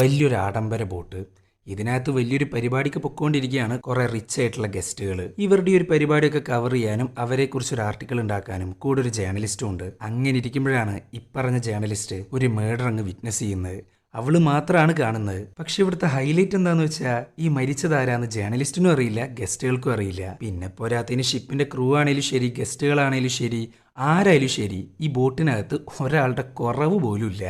വലിയൊരു ആഡംബര ബോട്ട്. ഇതിനകത്ത് വലിയൊരു പരിപാടിക്ക് പൊക്കോണ്ടിരിക്കുകയാണ് കുറേ റിച്ച് ആയിട്ടുള്ള ഗസ്റ്റുകൾ ഇവരുടെ ഒരു പരിപാടിയൊക്കെ കവർ ചെയ്യാനും അവരെക്കുറിച്ച് ഒരു ആർട്ടിക്കിൾ ഉണ്ടാക്കാനും കൂടെ ഒരു ജേർണലിസ്റ്റും ഉണ്ട്. അങ്ങനെ ഇരിക്കുമ്പോഴാണ് ഇപ്പറഞ്ഞ ജേർണലിസ്റ്റ് ഒരു മേഡർ അങ്ങ് വിറ്റ്നസ് ചെയ്യുന്നത്. അവൾ മാത്രമാണ് കാണുന്നത്. പക്ഷെ ഇവിടുത്തെ ഹൈലൈറ്റ് എന്താന്ന് വെച്ചാൽ ഈ മരിച്ചതാരാന്ന് ജേർണലിസ്റ്റിനും അറിയില്ല ഗസ്റ്റുകൾക്കും അറിയില്ല. പിന്നെ പോരാത്തതിന് ഷിപ്പിന്റെ ക്രൂ ആണേലും ശരി ഗസ്റ്റുകളാണേലും ശരി ആരായാലും ശരി ഈ ബോട്ടിനകത്ത് ഒരാളുടെ കുറവ് പോലും ഇല്ല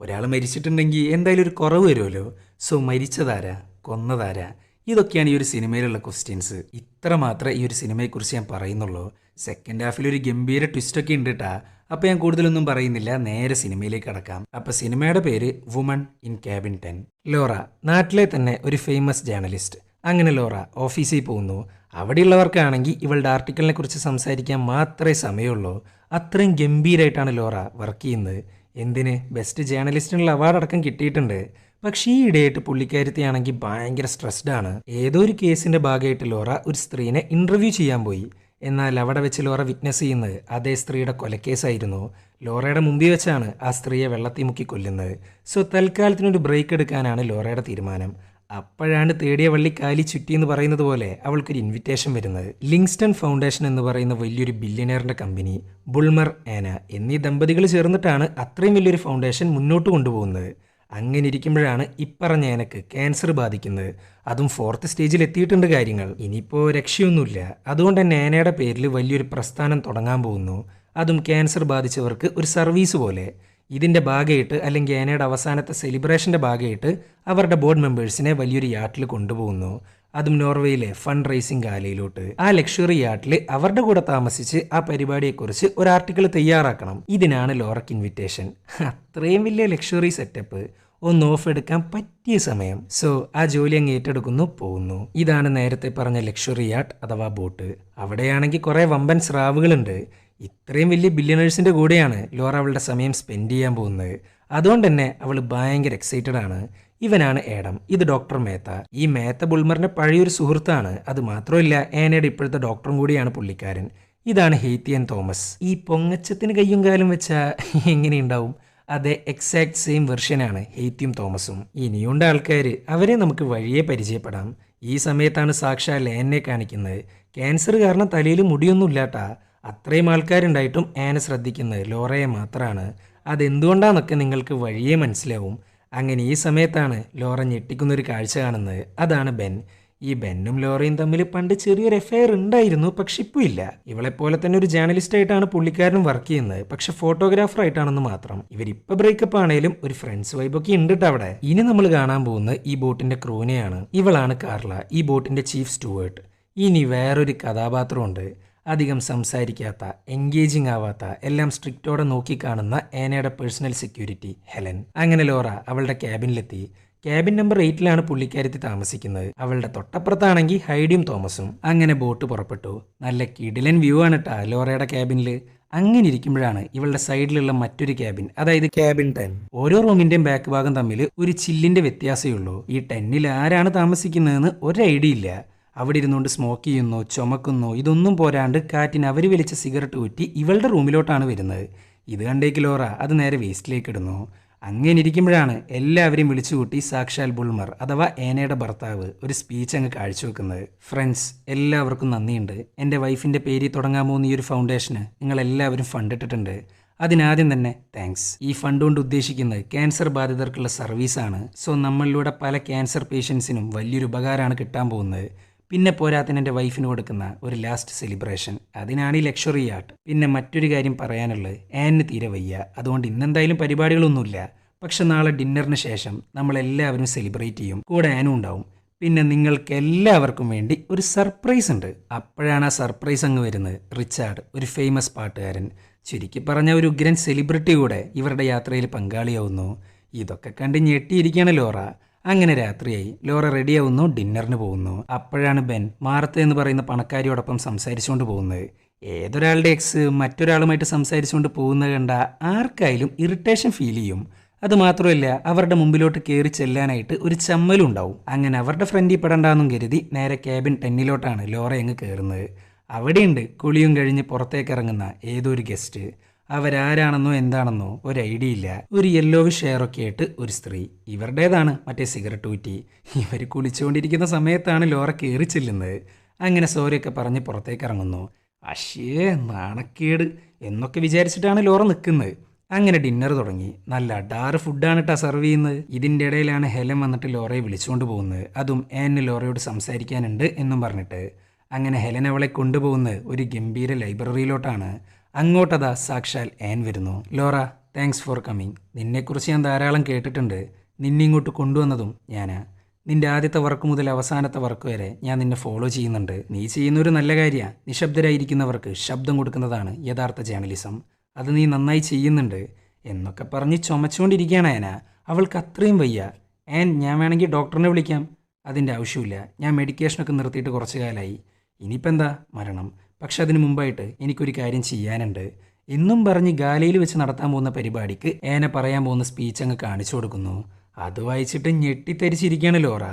ഒരാൾ മരിച്ചിട്ടുണ്ടെങ്കിൽ എന്തായാലും ഒരു കുറവ് വരുമല്ലോ. സോ മരിച്ചതാരാ? കൊന്നതാരാ? ഇതൊക്കെയാണ് ഈ ഒരു സിനിമയിലുള്ള ക്വസ്റ്റ്യൻസ് ഇത്ര മാത്രമേ ഈ ഒരു സിനിമയെക്കുറിച്ച് ഞാൻ പറയുന്നുള്ളൂ. സെക്കൻഡ് ഹാഫിൽ ഒരു ഗംഭീര ട്വിസ്റ്റ് ഒക്കെ ഉണ്ട് കേട്ടാ അപ്പൊ ഞാൻ കൂടുതലൊന്നും പറയുന്നില്ല. നേരെ സിനിമയിലേക്ക് കടക്കാം. അപ്പോൾ സിനിമയുടെ പേര് woman in cabin ten Laura നാട്ടിലെ തന്നെ ഒരു ഫേമസ് ജേർണലിസ്റ്റ് അങ്ങനെ ലോറ ഓഫീസിൽ പോകുന്നു. അവിടെയുള്ളവർക്കാണെങ്കിൽ ഇവളുടെ ആർട്ടിക്കിളിനെ കുറിച്ച് സംസാരിക്കാൻ മാത്രമേ സമയമുള്ളൂ. അത്രയും ഗംഭീരമായിട്ടാണ് ലോറ വർക്ക് ചെയ്യുന്നത്. എന്തിന്? ബെസ്റ്റ് ജേർണലിസ്റ്റിനുള്ള അവാർഡ് അടക്കം കിട്ടിയിട്ടുണ്ട്. പക്ഷേ ഈ ഇടയായിട്ട് പുള്ളിക്കാരത്തിയാണെങ്കിൽ ഭയങ്കര സ്ട്രെസ്ഡ് ആണ്. ഏതോ ഒരു കേസിന്റെ ഭാഗമായിട്ട് ലോറ ഒരു സ്ത്രീനെ ഇന്റർവ്യൂ ചെയ്യാൻ പോയി. എന്നാൽ അവിടെ വെച്ച് ലോറ വിറ്റ്നസ് ചെയ്യുന്നത് അതേ സ്ത്രീയുടെ കൊലക്കേസായിരുന്നു. ലോറയുടെ മുമ്പിൽ വെച്ചാണ് ആ സ്ത്രീയെ വെള്ളത്തിൽ മുക്കി കൊല്ലുന്നത്. സോ തൽക്കാലത്തിനൊരു ബ്രേക്ക് എടുക്കാനാണ് ലോറയുടെ തീരുമാനം. അപ്പോഴാണ് തേടിയ വള്ളി കാലി ചുറ്റി എന്ന് പറയുന്നത് പോലെ അവൾക്കൊരു ഇൻവിറ്റേഷൻ വരുന്നത്. ലിങ്സ്റ്റൺ ഫൗണ്ടേഷൻ എന്ന് പറയുന്ന വലിയൊരു ബില്യനെയറിന്റെ കമ്പനി ബുൾമർ ആന എന്നീ ദമ്പതികൾ ചേർന്നിട്ടാണ് അത്രയും വലിയൊരു ഫൗണ്ടേഷൻ മുന്നോട്ട് കൊണ്ടുപോകുന്നത്. അങ്ങനെ ഇരിക്കുമ്പോഴാണ് ഇപ്പറഞ്ഞ എനക്ക് ക്യാൻസർ ബാധിക്കുന്നത്. അതും ഫോർത്ത് സ്റ്റേജിൽ എത്തിയിട്ടുണ്ട് കാര്യങ്ങൾ. ഇനിയിപ്പോൾ രക്ഷയൊന്നുമില്ല. അതുകൊണ്ട് തന്നെ ഏനയുടെ പേരിൽ വലിയൊരു പ്രസ്ഥാനം തുടങ്ങാൻ പോകുന്നു. അതും ക്യാൻസർ ബാധിച്ചവർക്ക് ഒരു സർവീസ് പോലെ. ഇതിന്റെ ഭാഗമായിട്ട് അല്ലെങ്കിൽ ഏനയുടെ അവസാനത്തെ സെലിബ്രേഷന്റെ ഭാഗമായിട്ട് അവരുടെ ബോർഡ് മെമ്പേഴ്സിനെ വലിയൊരു യാട്ടിൽ കൊണ്ടുപോകുന്നു. അതും നോർവേയിലെ ഫണ്ട് റേസിംഗ് ഗാലയിലോട്ട്. ആ ലക്ഷറി യാട്ടിൽ അവരുടെ കൂടെ താമസിച്ച് ആ പരിപാടിയെക്കുറിച്ച് ഒരു ആർട്ടിക്കിൾ തയ്യാറാക്കണം. ഇതിനാണ് ലോറക്ക് ഇൻവിറ്റേഷൻ അത്രയും വലിയ ലക്ഷറി സെറ്റപ്പ് ഒന്ന് ഓഫ് എടുക്കാൻ പറ്റിയ സമയം. സോ ആ ജോലി അങ്ങ് ഏറ്റെടുക്കുന്നു പോകുന്നു. ഇതാണ് നേരത്തെ പറഞ്ഞ ലക്ഷറി യാട്ട് അഥവാ ബോട്ട്. അവിടെയാണെങ്കിൽ കുറെ വമ്പൻ സ്രാവുകളുണ്ട്. ഇത്രയും വലിയ ബില്യണേഴ്സിന്റെ കൂടെയാണ് ലോറ അവളുടെ സമയം സ്പെൻഡ് ചെയ്യാൻ പോകുന്നത്. അതുകൊണ്ട് തന്നെ അവൾ ഭയങ്കര എക്സൈറ്റഡ് ആണ്. ഇവനാണ് ഏഡം ഇത് ഡോക്ടർ മേത്ത. ഈ മേത്ത ബുൾമറിന്റെ പഴയൊരു സുഹൃത്താണ്. അത് മാത്രമല്ല ഏനയുടെ ഇപ്പോഴത്തെ ഡോക്ടറും കൂടിയാണ് പുള്ളിക്കാരൻ. ഇതാണ് ഹെയ്ത്തിയൻ തോമസ്. ഈ പൊങ്ങച്ചത്തിന് കയ്യും കാലും വെച്ചാൽ എങ്ങനെയുണ്ടാവും? അതെ എക്സാക്ട് സെയിം വെർഷനാണ് ഹെയ്ത്തിയും തോമസും. ഇനിയുണ്ട് ആൾക്കാർ അവരെ നമുക്ക് വഴിയെ പരിചയപ്പെടാം. ഈ സമയത്താണ് സാക്ഷാൽ ലേനെ കാണിക്കുന്നത്. ക്യാൻസർ കാരണം തലയിൽ മുടിയൊന്നും ഇല്ലാട്ടാ അത്രയും ആൾക്കാരുണ്ടായിട്ടും ആന ശ്രദ്ധിക്കുന്നത്? ലോറയെ മാത്രമാണ് അതെന്തുകൊണ്ടാന്നൊക്കെ നിങ്ങൾക്ക് വഴിയേ മനസ്സിലാവും. അങ്ങനെ ഈ സമയത്താണ് ലോറ ഞെട്ടിക്കുന്നൊരു കാഴ്ച കാണുന്നത്. അതാണ് ബെൻ. ഈ ബെന്നും ലോറയും തമ്മിൽ പണ്ട് ചെറിയൊരു എഫയർ ഉണ്ടായിരുന്നു പക്ഷെ ഇപ്പോൾ ഇല്ല. ഇവളെപ്പോലെ തന്നെ ഒരു ജേർണലിസ്റ്റ് ആയിട്ടാണ് പുള്ളിക്കാരനും വർക്ക് ചെയ്യുന്നത്. പക്ഷെ ഫോട്ടോഗ്രാഫർ ആയിട്ടാണെന്ന് മാത്രം. ഇവരിപ്പോൾ ബ്രേക്കപ്പ് ആണേലും ഒരു ഫ്രണ്ട്സ് വൈബൊക്കെ ഉണ്ട് അവിടെ. ഇനി നമ്മൾ കാണാൻ പോകുന്നത് ഈ ബോട്ടിന്റെ ക്രൂനെയാണ് ഇവളാണ് കാർല ഈ ബോട്ടിന്റെ ചീഫ് സ്റ്റുവേർട്ട് ഇനി വേറൊരു കഥാപാത്രമുണ്ട്. അധികം സംസാരിക്കാത്ത എൻഗേജിങ് ആവാത്ത എല്ലാം സ്ട്രിക്റ്റോടെ നോക്കിക്കാണുന്ന ഏനയുടെ പേഴ്സണൽ സെക്യൂരിറ്റി ഹെലൻ. അങ്ങനെ ലോറ അവളുടെ ക്യാബിനിലെത്തി. ക്യാബിൻ നമ്പർ എയ്റ്റിലാണ് പുള്ളിക്കാരത്തി താമസിക്കുന്നത്. അവളുടെ തൊട്ടപ്പുറത്താണെങ്കിൽ ഹൈഡിയും തോമസും. അങ്ങനെ ബോട്ട് പുറപ്പെട്ടു. നല്ല കിടിലൻ വ്യൂ ആണ് ട്ടാ ലോറയുടെ ക്യാബിനിൽ അങ്ങനെ ഇരിക്കുമ്പോഴാണ് ഇവളുടെ സൈഡിലുള്ള മറ്റൊരു ക്യാബിൻ അതായത് ക്യാബിൻ ടെൻ. ഓരോ റൂമിന്റെയും ബാക്ക് ഭാഗം തമ്മിൽ ഒരു ചില്ലിന്റെ വ്യത്യാസമേ ഉള്ളൂ. ഈ ടെന്നിൽ ആരാണ് താമസിക്കുന്നതെന്ന് ഒരു ഐഡിയ ഇല്ല. അവിടെ ഇരുന്നുകൊണ്ട് സ്മോക്ക് ചെയ്യുന്നു ചുമക്കുന്നു ഇതൊന്നും പോരാണ്ട് കാറ്റിന് അവർ വലിച്ച സിഗരറ്റ് ഊറ്റി ഇവളുടെ റൂമിലോട്ടാണ് വരുന്നത്. ഇത് കണ്ടേക്ക് ലോറ അത് നേരെ വേസ്റ്റിലേക്ക് ഇടുന്നു. അങ്ങനെ ഇരിക്കുമ്പോഴാണ് എല്ലാവരെയും വിളിച്ചു കൂട്ടി സാക്ഷാൽ ബുൾമർ അഥവാ ഏനയുടെ ഭർത്താവ് ഒരു സ്പീച്ച് അങ്ങ് കാഴ്ചവെക്കുന്നത്. ഫ്രണ്ട്സ് എല്ലാവർക്കും നന്ദിയുണ്ട്. എന്റെ വൈഫിന്റെ പേരിൽ തുടങ്ങാൻ പോകുന്ന ഈ ഒരു ഫൗണ്ടേഷന് നിങ്ങൾ എല്ലാവരും ഫണ്ട് ഇട്ടിട്ടുണ്ട്. അതിനാദ്യം തന്നെ താങ്ക്സ് ഈ ഫണ്ട് കൊണ്ട് ഉദ്ദേശിക്കുന്നത് ക്യാൻസർ ബാധിതർക്കുള്ള സർവീസാണ് സോ നമ്മളിലൂടെ പല ക്യാൻസർ പേഷ്യൻസിനും വലിയൊരു ഉപകാരമാണ് കിട്ടാൻ പോകുന്നത്. പിന്നെ പോരാത്തിന് എന്റെ വൈഫിന് കൊടുക്കുന്ന ഒരു ലാസ്റ്റ് സെലിബ്രേഷൻ അതിനാണ് ഈ ലക്ഷറി ആർട്ട് പിന്നെ മറ്റൊരു കാര്യം പറയാനുള്ളത് ആനിന് തീരെ വയ്യ. അതുകൊണ്ട് ഇന്നെന്തായാലും പരിപാടികളൊന്നുമില്ല. പക്ഷെ നാളെ ഡിന്നറിന് ശേഷം നമ്മളെല്ലാവരും സെലിബ്രേറ്റ് ചെയ്യും. കൂടെ ആനും ഉണ്ടാവും. പിന്നെ നിങ്ങൾക്ക് എല്ലാവർക്കും വേണ്ടി ഒരു സർപ്രൈസ് ഉണ്ട്. അപ്പോഴാണ് ആ സർപ്രൈസ് അങ്ങ് വരുന്നത്. റിച്ചാർഡ് ഒരു ഫേമസ് പാട്ടുകാരൻ. ചുരുക്കി പറഞ്ഞ ഒരു ഉഗ്രൻ സെലിബ്രിറ്റി കൂടെ ഇവരുടെ യാത്രയിൽ പങ്കാളിയാവുന്നു. ഇതൊക്കെ കണ്ട് ഞെട്ടിയിരിക്കുകയാണ് ലോറ. അങ്ങനെ രാത്രിയായി. ലോറ റെഡിയാവുന്നു ഡിന്നറിന് പോകുന്നു. അപ്പോഴാണ് ബെൻ മാർത്ത എന്ന് പറയുന്ന പണക്കാരിയോടൊപ്പം സംസാരിച്ചുകൊണ്ട് പോകുന്നത്. ഏതൊരാളുടെ എക്സ് മറ്റൊരാളുമായിട്ട് സംസാരിച്ചുകൊണ്ട് പോകുന്നത് കണ്ട ആർക്കായാലും ഇറിറ്റേഷൻ ഫീൽ ചെയ്യും. അത് മാത്രമല്ല അവരുടെ മുമ്പിലോട്ട് കയറി ചെല്ലാനായിട്ട് ഒരു ചമ്മലും ഉണ്ടാവും. അങ്ങനെ അവരുടെ ഫ്രണ്ടിൽ പെടണ്ടെന്നും കരുതി നേരെ ക്യാബിൻ ടെന്നിലോട്ടാണ് ലോറ അങ്ങ് കയറുന്നത് അവിടെയുണ്ട് കുളിയും കഴിഞ്ഞ് പുറത്തേക്ക് ഇറങ്ങുന്ന ഏതോ ഒരു ഗസ്റ്റ് അവരാരാണെന്നോ എന്താണെന്നോ ഒരു ഐഡിയ ഇല്ല. ഒരു യെല്ലോവിഷ് ഷെയറൊക്കെ ആയിട്ട് ഒരു സ്ത്രീ. ഇവരുടേതാണ്. മറ്റേ സിഗരറ്റ് ഊറ്റി. ഇവർ കുളിച്ചുകൊണ്ടിരിക്കുന്ന സമയത്താണ് ലോറ കയറി ചെല്ലുന്നത്. അങ്ങനെ സോറിയൊക്കെ പറഞ്ഞ് പുറത്തേക്ക് ഇറങ്ങുന്നു അശ്യേ നാണക്കേട് എന്നൊക്കെ വിചാരിച്ചിട്ടാണ് ലോറ നിൽക്കുന്നത് അങ്ങനെ ഡിന്നർ തുടങ്ങി. നല്ല അഡാറ് ഫുഡാണ് കേട്ടോ സെർവ് ചെയ്യുന്നത്. ഇതിന്റെ ഇടയിലാണ് ഹെലൻ വന്നിട്ട് ലോറയെ വിളിച്ചുകൊണ്ട് പോകുന്നത്. അതും എന്നെ ലോറയോട് സംസാരിക്കാനുണ്ട് എന്നും പറഞ്ഞിട്ട്. അങ്ങനെ ഹെലൻ അവളെ കൊണ്ടുപോകുന്നത് ഒരു ഗംഭീര ലൈബ്രറിയിലോട്ടാണ് അങ്ങോട്ടതാ സാക്ഷാൽ ആൻ വരുന്നു. ലോറ താങ്ക്സ് ഫോർ കമ്മിങ് നിന്നെക്കുറിച്ച് ഞാൻ ധാരാളം കേട്ടിട്ടുണ്ട്. നിന്നെ ഇങ്ങോട്ട് കൊണ്ടുവന്നതും ഞാനാ. നിന്റെ ആദ്യത്തെ വർക്ക് മുതൽ അവസാനത്തെ വർക്ക് വരെ ഞാൻ നിന്നെ ഫോളോ ചെയ്യുന്നുണ്ട്. നീ ചെയ്യുന്ന ഒരു നല്ല കാര്യമാണ് നിശബ്ദരായിരിക്കുന്നവർക്ക് ശബ്ദം കൊടുക്കുന്നതാണ് യഥാർത്ഥ ജേർണലിസം അത് നീ നന്നായി ചെയ്യുന്നുണ്ട്. എന്നൊക്കെ പറഞ്ഞ് ചുമച്ചുകൊണ്ടിരിക്കുകയാണ് ആന അവൾക്ക് അത്രയും വയ്യ. ആൻ ഞാൻ വേണമെങ്കിൽ ഡോക്ടറിനെ വിളിക്കാം. അതിന്റെ ആവശ്യമില്ല. ഞാൻ മെഡിക്കേഷനൊക്കെ നിർത്തിയിട്ട് കുറച്ച് കാലമായി ഇനിയിപ്പോൾ എന്താ മരണം. പക്ഷെ അതിന് മുമ്പായിട്ട് എനിക്കൊരു കാര്യം ചെയ്യാനുണ്ട്. എന്നും പറഞ്ഞ് ഗാലയിൽ വെച്ച് നടത്താൻ പോകുന്ന പരിപാടിക്ക് ഏനെ പറയാൻ പോകുന്ന സ്പീച്ച് അങ്ങ് കാണിച്ചു കൊടുക്കുന്നു. അത് വായിച്ചിട്ട് ഞെട്ടിത്തരിച്ചിരിക്കുകയാണ് ലോറ.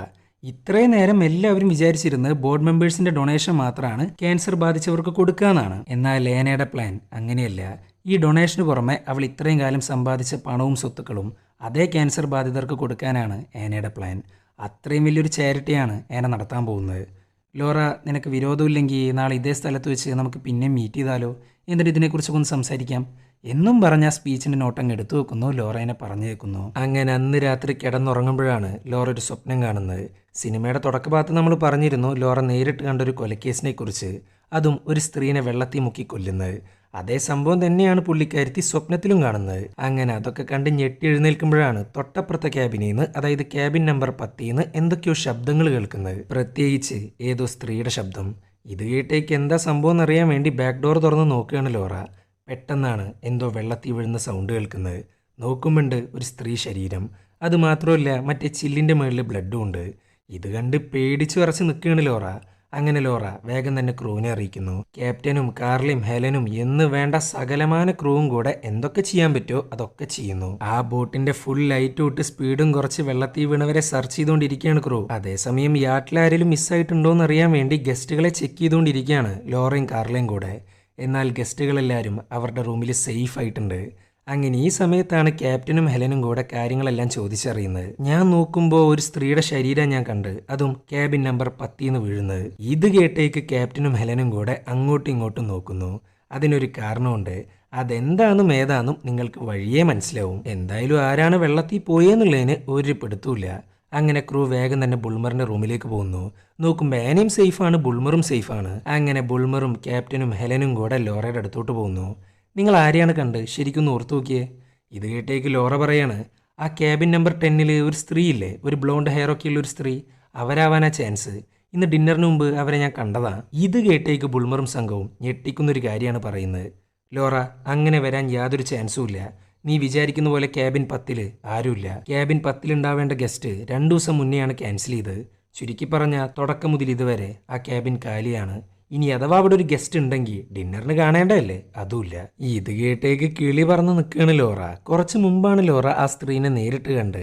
ഇത്രയും നേരം എല്ലാവരും വിചാരിച്ചിരുന്നത് ബോർഡ് മെമ്പേഴ്സിന്റെ ഡൊണേഷൻ മാത്രമാണ് ക്യാൻസർ ബാധിച്ചവർക്ക് കൊടുക്കാന്നാണ് എന്നാൽ ലേനയുടെ പ്ലാൻ അങ്ങനെയല്ല. ഈ ഡൊണേഷന് പുറമെ അവൾ ഇത്രയും കാലം സമ്പാദിച്ച പണവും സ്വത്തുക്കളും അതേ ക്യാൻസർ ബാധിതർക്ക് കൊടുക്കാനാണ് ഏനയുടെ പ്ലാൻ അത്രയും വലിയൊരു ചാരിറ്റിയാണ് ഏന നടത്താൻ പോകുന്നത്. ലോറ നിനക്ക് വിരോധമില്ലെങ്കിൽ നാളെ ഇതേ സ്ഥലത്ത് വെച്ച് നമുക്ക് പിന്നെ മീറ്റ് ചെയ്താലോ? എന്നിട്ട് ഇതിനെക്കുറിച്ചൊക്കെ സംസാരിക്കാം. എന്നും പറഞ്ഞ സ്പീച്ചിന്റെ നോട്ടം എടുത്തു വെക്കുന്നു. ലോറേനെ പറഞ്ഞു വെക്കുന്നു അങ്ങനെ അന്ന് രാത്രി കിടന്നുറങ്ങുമ്പോഴാണ് ലോറ ഒരു സ്വപ്നം കാണുന്നത്. സിനിമയുടെ തുടക്കഭാഗത്ത് നമ്മൾ പറഞ്ഞിരുന്നു ലോറ നേരിട്ട് കണ്ട ഒരു കൊലക്കേസിനെ കുറിച്ച് അതും ഒരു സ്ത്രീനെ വെള്ളത്തിൽ മുക്കി കൊല്ലുന്നത്. അതേ സംഭവം തന്നെയാണ് പുള്ളിക്കാരുത്തി സ്വപ്നത്തിലും കാണുന്നത്. അങ്ങനെ അതൊക്കെ കണ്ട് ഞെട്ടി എഴുന്നേൽക്കുമ്പോഴാണ് തൊട്ടപ്പുറത്തെ ക്യാബിനിൽ നിന്ന് അതായത് ക്യാബിൻ നമ്പർ പത്തിൽ നിന്ന് എന്തൊക്കെയോ ശബ്ദങ്ങൾ കേൾക്കുന്നത്. പ്രത്യേകിച്ച് ഏതോ സ്ത്രീയുടെ ശബ്ദം. ഇത് കേട്ടേക്ക് എന്താ സംഭവം എന്നറിയാൻ വേണ്ടി ബാക്ക് ഡോർ തുറന്ന് നോക്കുകയാണ് ലോറ. പെട്ടെന്നാണ് എന്തോ വെള്ളത്തിൽ വീഴുന്ന സൗണ്ട് കേൾക്കുന്നത്. നോക്കുമ്പോണ്ട് ഒരു സ്ത്രീ ശരീരം. അത് മാത്രമല്ല മറ്റേ ചില്ലിന്റെ മുകളിൽ ബ്ലഡും ഉണ്ട്. ഇത് കണ്ട് പേടിച്ചു വിറച്ച് നിൽക്കുകയാണ് ലോറ. അങ്ങനെ ലോറ വേഗം തന്നെ ക്രൂവിനെ അറിയിക്കുന്നു. ക്യാപ്റ്റനും കാർലിയും ഹെലനും എന്ന് വേണ്ട സകലമാന ക്രൂവും കൂടെ എന്തൊക്കെ ചെയ്യാൻ പറ്റുമോ അതൊക്കെ ചെയ്യുന്നു. ആ ബോട്ടിന്റെ ഫുൾ ലൈറ്റ് വിട്ട് സ്പീഡും കുറച്ച് വെള്ളത്തിൽ വീണവരെ സെർച്ച് ചെയ്തുകൊണ്ടിരിക്കുകയാണ് ക്രൂ. അതേസമയം യാട്ടിൽ ആരെങ്കിലും മിസ്സായിട്ടുണ്ടോ എന്ന് അറിയാൻ വേണ്ടി ഗസ്റ്റുകളെ ചെക്ക് ചെയ്തുകൊണ്ടിരിക്കുകയാണ് ലോറയും കാർലയും കൂടെ. എന്നാൽ ഗസ്റ്റുകളെല്ലാവരും അവരുടെ റൂമിൽ സേഫ് ആയിട്ടുണ്ട്. അങ്ങനെ ഈ സമയത്താണ് ക്യാപ്റ്റനും ഹെലനും കൂടെ കാര്യങ്ങളെല്ലാം ചോദിച്ചറിയുന്നത്. ഞാൻ നോക്കുമ്പോൾ ഒരു സ്ത്രീയുടെ ശരീരം ഞാൻ കണ്ട് അതും ക്യാബിൻ നമ്പർ പത്തിന്ന് വീഴുന്നത്. ഇത് കേട്ടേക്ക് ക്യാപ്റ്റനും ഹെലനും കൂടെ അങ്ങോട്ടും ഇങ്ങോട്ടും നോക്കുന്നു. അതിനൊരു കാരണമുണ്ട്. അതെന്താണെന്നും ഏതാണെന്നും നിങ്ങൾക്ക് വഴിയേ മനസ്സിലാവും. എന്തായാലും ആരാണ് വെള്ളത്തിൽ പോയെന്നുള്ളതിന് ഒരു പെടുത്തൂല്ല അങ്ങനെ ക്രൂ വേഗം തന്നെ ബുൾമറിന്റെ റൂമിലേക്ക് പോകുന്നു. നോക്കുമ്പോൾ ആനയും സേഫാണ് ബുൾമറും സേഫാണ്. അങ്ങനെ ബുൾമറും ക്യാപ്റ്റനും ഹെലനും കൂടെ ലോറയുടെ അടുത്തോട്ട് പോകുന്നു. നിങ്ങൾ ആരെയാണ് കണ്ട് ശരിക്കും ഓർത്തു നോക്കിയേ? ഇത് കേട്ടേക്ക് ലോറ പറയാണ് ആ ക്യാബിൻ നമ്പർ ടെന്നിൽ ഒരു സ്ത്രീ ഇല്ലേ ഒരു ബ്ലോണ്ട് ഹെയർ ഒക്കെ ഉള്ള ഒരു സ്ത്രീ. അവരാവാനാ ചാൻസ് ഇന്ന് ഡിന്നറിന് മുമ്പ് അവരെ ഞാൻ കണ്ടതാണ് ഇത് കേട്ടേക്ക് ബുൾമറും സംഘവും ഞെട്ടിക്കുന്നൊരു കാര്യമാണ് പറയുന്നത്. ലോറ അങ്ങനെ വരാൻ യാതൊരു ചാൻസും ഇല്ല. നീ വിചാരിക്കുന്ന പോലെ ക്യാബിൻ പത്തിൽ ആരുമില്ല ക്യാബിൻ പത്തിലുണ്ടാവേണ്ട ഗസ്റ്റ് രണ്ടു ദിവസം മുന്നെയാണ് ക്യാൻസൽ ചെയ്ത് ചുരുക്കി പറഞ്ഞ തുടക്കം മുതൽ ഇതുവരെ ആ ക്യാബിൻ കാലിയാണ്. ഇനി അഥവാ അവിടെ ഒരു ഗസ്റ്റ് ഉണ്ടെങ്കിൽ ഡിന്നറിന് കാണേണ്ടതല്ലേ? അതുമില്ല. ഇത് കേട്ടേക്ക് കിളി പറന്ന് നിൽക്കുകയാണ് ലോറ. കുറച്ച് മുമ്പാണ് ലോറ ആ സ്ത്രീനെ നേരിട്ട് കണ്ട്.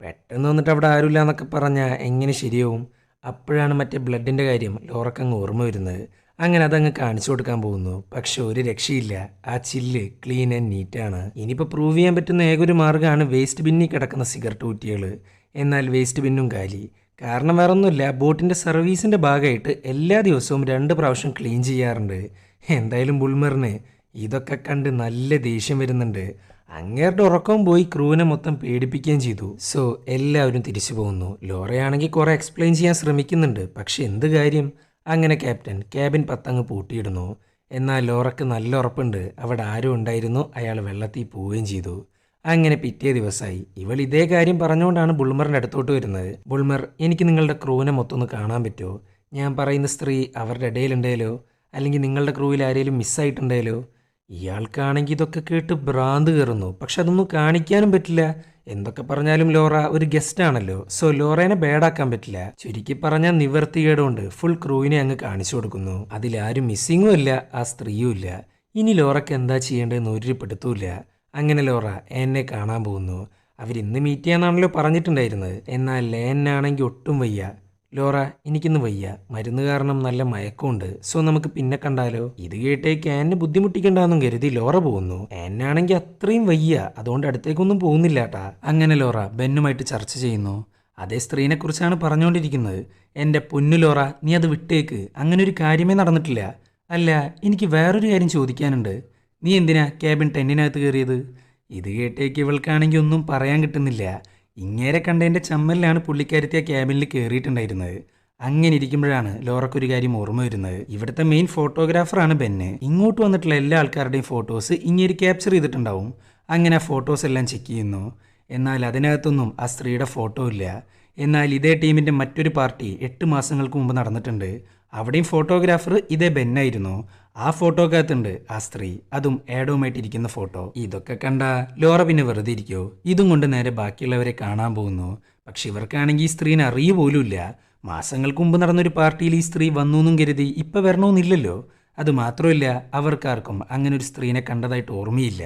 പെട്ടെന്ന് വന്നിട്ട് അവിടെ ആരുമില്ല എന്നൊക്കെ പറഞ്ഞാൽ എങ്ങനെ ശരിയാവും? അപ്പോഴാണ് മറ്റേ ബ്ലഡിന്റെ കാര്യം ലോറക്കങ്ങ് ഓർമ്മ വരുന്നത്. അങ്ങനെ അതങ്ങ് കാണിച്ചു കൊടുക്കാൻ പോകുന്നു. പക്ഷെ ഒരു രക്ഷയില്ല. ആ ചില്ല് ക്ലീൻ ആൻഡ് നീറ്റാണ് ഇനിയിപ്പോൾ പ്രൂവ് ചെയ്യാൻ പറ്റുന്ന ഏകൊരു മാർഗമാണ് വേസ്റ്റ് ബിന്നിൽ കിടക്കുന്ന സിഗരറ്റ് കുറ്റികൾ എന്നാൽ വേസ്റ്റ് ബിന്നും കാലി. കാരണം വേറെ ഒന്നുമില്ല ബോട്ടിന്റെ സർവീസിന്റെ ഭാഗമായിട്ട് എല്ലാ ദിവസവും രണ്ട് പ്രാവശ്യം ക്ലീൻ ചെയ്യാറുണ്ട്. എന്തായാലും ബുൾമറിന് ഇതൊക്കെ കണ്ട് നല്ല ദേഷ്യം വരുന്നുണ്ട്. അങ്ങേരുടെ ഉറക്കവും പോയി ക്രൂവിനെ മൊത്തം പേടിപ്പിക്കുകയും ചെയ്തു. സോ എല്ലാവരും തിരിച്ചു പോകുന്നു. ലോറയാണെങ്കിൽ കുറേ എക്സ്പ്ലെയിൻ ചെയ്യാൻ ശ്രമിക്കുന്നുണ്ട്. പക്ഷെ എന്ത് കാര്യം? അങ്ങനെ ക്യാപ്റ്റൻ ക്യാബിൻ പത്തങ്ങ് പൂട്ടിയിടുന്നു. എന്നാൽ ലോറക്ക് നല്ല ഉറപ്പുണ്ട്. അവിടെ ആരും ഉണ്ടായിരുന്നു. അയാൾ വെള്ളത്തിൽ പോവുകയും ചെയ്തു. അങ്ങനെ പിറ്റേ ദിവസമായി ഇവൾ ഇതേ കാര്യം പറഞ്ഞുകൊണ്ടാണ് ബുൾമറിന്റെ അടുത്തോട്ട് വരുന്നത്. ബുൾമർ എനിക്ക് നിങ്ങളുടെ ക്രൂവിനെ മൊത്തമൊന്ന് കാണാൻ പറ്റുമോ? ഞാൻ പറയുന്ന സ്ത്രീ അവരുടെ ഇടയിലുണ്ടേലോ? അല്ലെങ്കിൽ നിങ്ങളുടെ ക്രൂവിൽ ആരെങ്കിലും മിസ്സായിട്ടുണ്ടേലോ? ഇയാൾക്കാണെങ്കിൽ ഇതൊക്കെ കേട്ട് ഭ്രാന്ത് കയറുന്നു. പക്ഷെ അതൊന്നും കാണിക്കാനും പറ്റില്ല. എന്തൊക്കെ പറഞ്ഞാലും ലോറ ഒരു ഗസ്റ്റ് ആണല്ലോ. സോ ലോറേനെ ബേഡാക്കാൻ പറ്റില്ല. ചുരുക്കി പറഞ്ഞാൽ നിവർത്തികേടുകൊണ്ട് ഫുൾ ക്രൂവിനെ അങ്ങ് കാണിച്ചു കൊടുക്കുന്നു. അതിലാരും മിസ്സിങ്ങും ഇല്ല ആ സ്ത്രീയും ഇല്ല. ഇനി ലോറയ്ക്ക് എന്താ ചെയ്യേണ്ടതെന്ന് ഒരു പിടുത്തമില്ല അങ്ങനെ ലോറ എന്നെ കാണാൻ പോകുന്നു. അവരിന്ന് മീറ്റ് ചെയ്യാന്നാണല്ലോ പറഞ്ഞിട്ടുണ്ടായിരുന്നത്. എന്നാൽ ലേനാണെങ്കിൽ ഒട്ടും വയ്യ. ലോറ എനിക്കിന്ന് വയ്യ. മരുന്ന് കാരണം നല്ല മയക്കമുണ്ട്. സോ നമുക്ക് പിന്നെ കണ്ടാലോ? ഇത് കേട്ടേക്ക് ആനെ ബുദ്ധിമുട്ടിക്കണ്ടെന്നും കരുതി ലോറ പോകുന്നു. ആനാണെങ്കിൽ അത്രയും വയ്യ. അതുകൊണ്ട് അടുത്തേക്കൊന്നും പോകുന്നില്ല കേട്ടാ അങ്ങനെ ലോറ ബെന്നുമായിട്ട് ചർച്ച ചെയ്യുന്നു. അതേ സ്ത്രീനെ കുറിച്ചാണ് പറഞ്ഞുകൊണ്ടിരിക്കുന്നത് എന്റെ പൊന്നു ലോറ നീ അത് വിട്ടേക്ക്. അങ്ങനെ ഒരു കാര്യമേ നടന്നിട്ടില്ല. അല്ല എനിക്ക് വേറൊരു കാര്യം ചോദിക്കാനുണ്ട്. നീ എന്തിനാ ക്യാബിൻ ടെന്നിനകത്ത് കയറിയത് ഇത് കേട്ടേക്ക് ഇവൾക്കാണെങ്കിൽ ഒന്നും പറയാൻ കിട്ടുന്നില്ല. ഇങ്ങേരെ കണ്ടതിന്റെ ചമ്മലിലാണ് പുള്ളിക്കാരത്തി ആ ക്യാബിനിൽ കയറിയിട്ടുണ്ടായിരുന്നത് അങ്ങനെ ഇരിക്കുമ്പോഴാണ് ലോറക്കൊരു കാര്യം ഓർമ്മ വരുന്നത്. ഇവിടുത്തെ മെയിൻ ഫോട്ടോഗ്രാഫറാണ് ബെന്ന്. ഇങ്ങോട്ട് വന്നിട്ടുള്ള എല്ലാ ആൾക്കാരുടെയും ഫോട്ടോസ് ഇങ്ങനെ ക്യാപ്ചർ ചെയ്തിട്ടുണ്ടാവും. അങ്ങനെ ആ ഫോട്ടോസ് എല്ലാം ചെക്ക് ചെയ്യുന്നു. എന്നാൽ അതിനകത്തൊന്നും ആ സ്ത്രീയുടെ ഫോട്ടോ ഇല്ല. എന്നാൽ ഇതേ ടീമിന്റെ മറ്റൊരു പാർട്ടി എട്ട് മാസങ്ങൾക്ക് മുമ്പ് നടന്നിട്ടുണ്ട്. അവിടെയും ഫോട്ടോഗ്രാഫർ ഇതേ ബെന്നായിരുന്നു. ആ ഫോട്ടോക്കകത്തുണ്ട് ആ സ്ത്രീ. അതും ആഡവുമായിട്ടിരിക്കുന്ന ഫോട്ടോ. ഇതൊക്കെ കണ്ട ലോറ പിന്നെ വെറുതെ ഇരിക്കോ ഇതും കൊണ്ട് നേരെ ബാക്കിയുള്ളവരെ കാണാൻ പോകുന്നു. പക്ഷെ ഇവർക്കാണെങ്കിൽ ഈ സ്ത്രീനെ അറിയ പോലുമില്ല. മാസങ്ങൾക്ക് മുമ്പ് നടന്നൊരു പാർട്ടിയിൽ ഈ സ്ത്രീ വന്നു എന്നും കരുതി ഇപ്പം വരണമെന്നില്ലല്ലോ. അത് മാത്രമല്ല അവർക്കാർക്കും അങ്ങനെ ഒരു സ്ത്രീനെ കണ്ടതായിട്ട് ഓർമ്മയില്ല.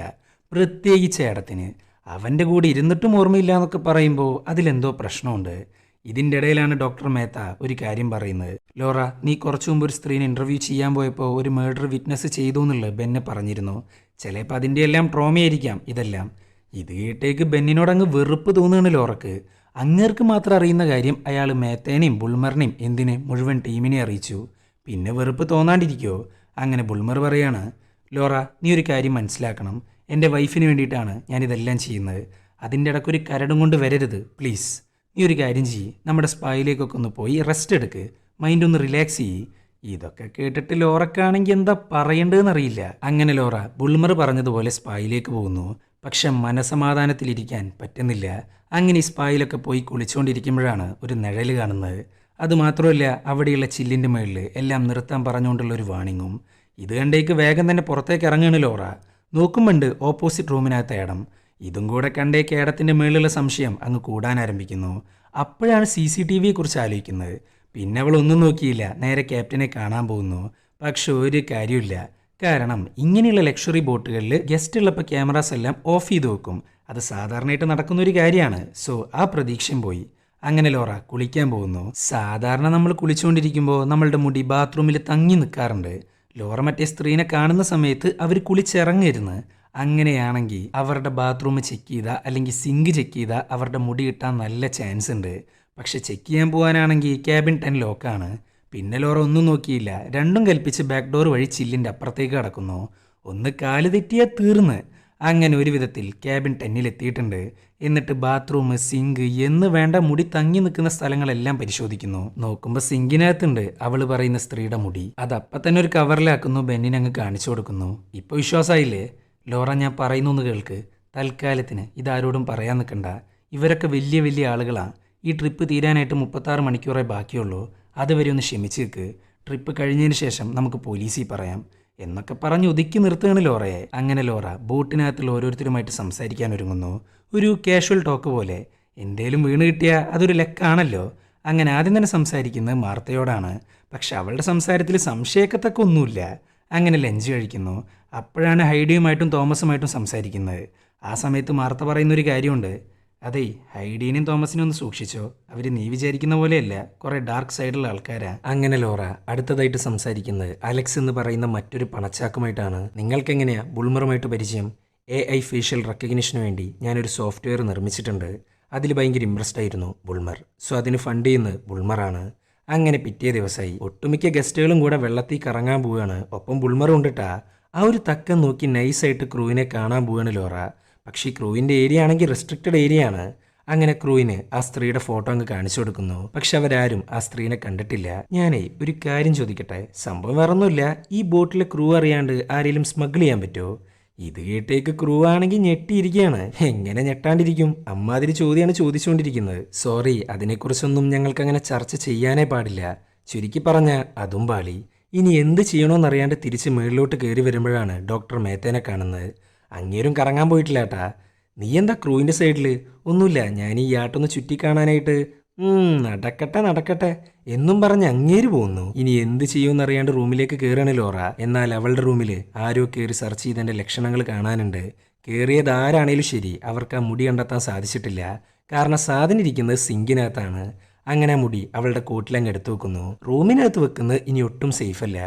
പ്രത്യേകിച്ച് ഏടത്തിന്. അവന്റെ കൂടെ ഇരുന്നിട്ടും ഓർമ്മയില്ല എന്നൊക്കെ പറയുമ്പോൾ അതിലെന്തോ പ്രശ്നമുണ്ട്. ഇതിന്റെ ഇടയിലാണ് ഡോക്ടർ മേത്ത ഒരു കാര്യം പറയുന്നത്. ലോറ നീ കുറച്ചു മുമ്പ് ഒരു സ്ത്രീനെ ഇന്റർവ്യൂ ചെയ്യാൻ പോയപ്പോൾ ഒരു മേർഡർ വിറ്റ്നസ് ചെയ്തു എന്നുള്ളത് ബെന്നെ പറഞ്ഞിരുന്നു. ചിലപ്പോൾ അതിന്റെ എല്ലാം ട്രോമയായിരിക്കാം ഇതെല്ലാം. ഇത് കേട്ടേക്ക് ബെന്നിനോടങ്ങ് വെറുപ്പ് തോന്നുകയാണ് ലോറക്ക്. അങ്ങേർക്ക് മാത്രം അറിയുന്ന കാര്യം അയാൾ മേത്തേനെയും ബുൾമറിനെയും എന്തിനെ മുഴുവൻ ടീമിനെ അറിയിച്ചു. പിന്നെ വെറുപ്പ് തോന്നാണ്ടിരിക്കുമോ അങ്ങനെ ബുൾമർ പറയാണ് ലോറ നീ ഒരു കാര്യം മനസ്സിലാക്കണം. എന്റെ വൈഫിന് വേണ്ടിയിട്ടാണ് ഞാനിതെല്ലാം ചെയ്യുന്നത്. അതിന്റെ ഇടയ്ക്കൊരു കരടും കൊണ്ട് വരരുത് പ്ലീസ് നീ ഒരു കാര്യം ചെയ്യ്. നമ്മുടെ സ്പായിലേക്കൊക്കെ ഒന്ന് പോയി റെസ്റ്റ് എടുക്ക്. മൈൻഡ് ഒന്ന് റിലാക്സ് ചെയ്യ്. ഇതൊക്കെ കേട്ടിട്ട് ലോറക്കാണെങ്കിൽ എന്താ പറയേണ്ടതെന്നറിയില്ല അങ്ങനെ ലോറ ബുൾമർ പറഞ്ഞതുപോലെ സ്പായിലേക്ക് പോകുന്നു. പക്ഷെ മനസമാധാനത്തിലിരിക്കാൻ പറ്റുന്നില്ല. അങ്ങനെ ഈ സ്പായിലൊക്കെ പോയി കുളിച്ചുകൊണ്ടിരിക്കുമ്പോഴാണ് ഒരു നിഴൽ കാണുന്നത്. അതുമാത്രമല്ല അവിടെയുള്ള ചില്ലിന്റെ മുകളിൽ എല്ലാം നിർത്താൻ പറഞ്ഞുകൊണ്ടുള്ള ഒരു വാണിങ്ങും ഇത് കണ്ടേക്ക് വേഗം തന്നെ പുറത്തേക്ക് ഇറങ്ങുകയാണ് ലോറ. നോക്കുമ്പോണ്ട് ഓപ്പോസിറ്റ് റൂമിനകത്ത് ഏടം. ഇതും കൂടെ കണ്ടേ കേടത്തിന്റെ മേളിലുള്ള സംശയം അങ്ങ് കൂടാൻ ആരംഭിക്കുന്നു. അപ്പോഴാണ് സി സി ടി വിയെക്കുറിച്ച് ആലോചിക്കുന്നത്. പിന്നെ അവൾ ഒന്നും നോക്കിയില്ല. നേരെ ക്യാപ്റ്റനെ കാണാൻ പോകുന്നു. പക്ഷെ ഒരു കാര്യമില്ല കാരണം ഇങ്ങനെയുള്ള ലക്ഷറി ബോട്ടുകളിൽ ഗസ്റ്റ് ഉള്ളപ്പോൾ ക്യാമറാസ് എല്ലാം ഓഫ് ചെയ്ത് വെക്കും. അത് സാധാരണയായിട്ട് നടക്കുന്ന ഒരു കാര്യമാണ്. സോ ആ പ്രതീക്ഷയും പോയി. അങ്ങനെ ലോറ കുളിക്കാൻ പോകുന്നു. സാധാരണ നമ്മൾ കുളിച്ചുകൊണ്ടിരിക്കുമ്പോൾ നമ്മളുടെ മുടി ബാത്റൂമിൽ തങ്ങി നിൽക്കാറുണ്ട് ലോറ മറ്റേ സ്ത്രീനെ കാണുന്ന സമയത്ത് അവർ കുളിച്ചിറങ്ങിയിരുന്നു അങ്ങനെയാണെങ്കിൽ അവരുടെ ബാത്റൂം ചെക്ക് ചെയ്താൽ അല്ലെങ്കിൽ സിങ്ക് ചെക്ക് ചെയ്താൽ അവരുടെ മുടി കിട്ടാൻ നല്ല ചാൻസ് ഉണ്ട്. പക്ഷെ ചെക്ക് ചെയ്യാൻ പോകാനാണെങ്കിൽ ക്യാബിൻ ടെൻ ലോക്കാണ് പിന്നെ ലോറ ഒന്നും നോക്കിയില്ല. രണ്ടും കൽപ്പിച്ച് ബാക്ക് ഡോർ വഴി ചില്ലിന്റെ അപ്പുറത്തേക്ക് കടക്കുന്നു. ഒന്ന് കാൽ തെറ്റിയാൽ തീർന്ന്. അങ്ങനെ ഒരു വിധത്തിൽ ക്യാബിൻ ടെന്നിൽ എത്തിയിട്ടുണ്ട്. എന്നിട്ട് ബാത്റൂം സിങ്ക് എന്ന് വേണ്ട മുടി തങ്ങി നിൽക്കുന്ന സ്ഥലങ്ങളെല്ലാം പരിശോധിക്കുന്നു. നോക്കുമ്പോൾ സിങ്കിനകത്തുണ്ട് അവൾ പറയുന്ന സ്ത്രീയുടെ മുടി. അത് തന്നെ ഒരു കവറിലാക്കുന്നു ബെന്നിനങ്ങ് കാണിച്ചു കൊടുക്കുന്നു. ഇപ്പോൾ വിശ്വാസമായില്ലേ ലോറ ഞാൻ പറയുന്നു എന്ന് കേൾക്ക്. തൽക്കാലത്തിന് ഇതാരോടും പറയാൻ നിൽക്കണ്ട. ഇവരൊക്കെ വലിയ വലിയ ആളുകളാണ് ഈ ട്രിപ്പ് തീരാനായിട്ട് മുപ്പത്താറ് മണിക്കൂറേ ബാക്കിയുള്ളൂ. അതുവരെ ഒന്ന് ക്ഷമിച്ച് നിൽക്ക്. ട്രിപ്പ് കഴിഞ്ഞതിന് ശേഷം നമുക്ക് പോലീസിൽ പറയാം. എന്നൊക്കെ പറഞ്ഞ് ഒതുക്കി നിർത്തുകയാണ് ലോറയെ. അങ്ങനെ ലോറ ബോട്ടിനകത്തുള്ള ഓരോരുത്തരുമായിട്ട് സംസാരിക്കാൻ ഒരുങ്ങുന്നു. ഒരു കാഷ്വൽ ടോക്ക് പോലെ. എന്തേലും വീണ് കിട്ടിയാൽ അതൊരു ലെക്കാണല്ലോ. അങ്ങനെ ആദ്യം തന്നെ സംസാരിക്കുന്നത് മാർത്തയോടാണ്. പക്ഷെ അവളുടെ സംസാരത്തിൽ സംശയക്കത്തൊക്കെ ഒന്നുമില്ല. അങ്ങനെ ലഞ്ച് കഴിക്കുന്നു. അപ്പോഴാണ് ഹൈഡിയുമായിട്ടും തോമസുമായിട്ടും സംസാരിക്കുന്നത്. ആ സമയത്ത് മാർത്ത പറയുന്നൊരു കാര്യമുണ്ട്. അതെ ഹൈഡീനെയും തോമസിനെയും ഒന്ന് സൂക്ഷിച്ചോ. അവർ നീ വിചാരിക്കുന്ന പോലെയല്ല കുറെ ഡാർക്ക് സൈഡുള്ള ആൾക്കാരാ. അങ്ങനെ ലോറ അടുത്തതായിട്ട് സംസാരിക്കുന്നത് അലക്സ് എന്ന് പറയുന്ന മറ്റൊരു പണച്ചാക്കുമായിട്ടാണ്. നിങ്ങൾക്ക് എങ്ങനെയാ ബുൾമറുമായിട്ട് പരിചയം? എ ഐ ഫേഷ്യൽ റെക്കഗ്നിഷന് വേണ്ടി ഞാനൊരു സോഫ്റ്റ്വെയർ നിർമ്മിച്ചിട്ടുണ്ട്. അതിൽ ഭയങ്കര ഇമ്പ്രസ്ഡ് ആയിരുന്നു ബുൾമർ. സോ അതിന് ഫണ്ട് ചെയ്യുന്നത് ബുൾമറാണ്. അങ്ങനെ പിറ്റേ ദിവസമായി. ഒട്ടുമിക്ക ഗസ്റ്റുകളും കൂടെ വെള്ളത്തിൽ കറങ്ങാൻ പോവുകയാണ്. ഒപ്പം ബുൾമറും ഉണ്ടിട്ടാ. ആ ഒരു തക്കം നോക്കി നൈസായിട്ട് ക്രൂവിനെ കാണാൻ പോവുകയാണ് ലോറ. പക്ഷേ ക്രൂവിന്റെ ഏരിയ ആണെങ്കിൽ റെസ്ട്രിക്റ്റഡ് ഏരിയ ആണ്. അങ്ങനെ ക്രൂവിന് ആ സ്ത്രീയുടെ ഫോട്ടോ അങ്ങ് കാണിച്ചു കൊടുക്കുന്നു. പക്ഷെ അവരാരും ആ സ്ത്രീനെ കണ്ടിട്ടില്ല. ഞാനേ ഒരു കാര്യം ചോദിക്കട്ടെ? സംഭവം വേറൊന്നുമില്ല. ഈ ബോട്ടിലെ ക്രൂ അറിയാണ്ട് ആരെങ്കിലും സ്മഗിൾ ചെയ്യാൻ പറ്റുമോ? ഇത് കേട്ടേക്ക് ക്രൂ ആണെങ്കിൽ ഞെട്ടിയിരിക്കുകയാണ് എങ്ങനെ ഞെട്ടാണ്ടിരിക്കും? അമ്മാതിരി ചോദ്യമാണ് ചോദിച്ചുകൊണ്ടിരിക്കുന്നത് സോറി അതിനെക്കുറിച്ചൊന്നും ഞങ്ങൾക്ക് അങ്ങനെ ചർച്ച ചെയ്യാനേ പാടില്ല. ചുരുക്കി പറഞ്ഞ അതും പാളി. ഇനി എന്ത് ചെയ്യണമെന്നറിയാണ്ട് തിരിച്ച് മേളിലോട്ട് കയറി വരുമ്പോഴാണ് ഡോക്ടർ മേത്തേനെ കാണുന്നത്. അങ്ങേരും കറങ്ങാൻ പോയിട്ടില്ല ഏട്ടാ നീ എന്താ ക്രൂവിന്റെ സൈഡിൽ ഒന്നുമില്ല ഞാൻ ഈ യാട്ടൊന്ന് ചുറ്റിക്കാണാനായിട്ട് നടക്കട്ടെ നടക്കട്ടെ. എന്നും പറഞ്ഞ് അങ്ങേര് പോകുന്നു ഇനി എന്ത് ചെയ്യുമെന്നറിയാണ്ട് റൂമിലേക്ക് കയറാണ് ലോറ. എന്നാൽ അവളുടെ റൂമിൽ ആരോ കയറി സെർച്ച് ചെയ്തതിന്റെ ലക്ഷണങ്ങൾ കാണാനുണ്ട്. കയറിയത് ആരാണേലും ശരി അവർക്ക് ആ മുടി കണ്ടെത്താൻ സാധിച്ചിട്ടില്ല. കാരണം സാധനം ഇരിക്കുന്നത് സിങ്കിനകത്താണ്. അങ്ങനെ മുടി അവളുടെ കോട്ടിലങ്ങ് എടുത്തു വെക്കുന്നു. റൂമിനകത്ത് വെക്കുന്നത് ഇനി ഒട്ടും സേഫല്ല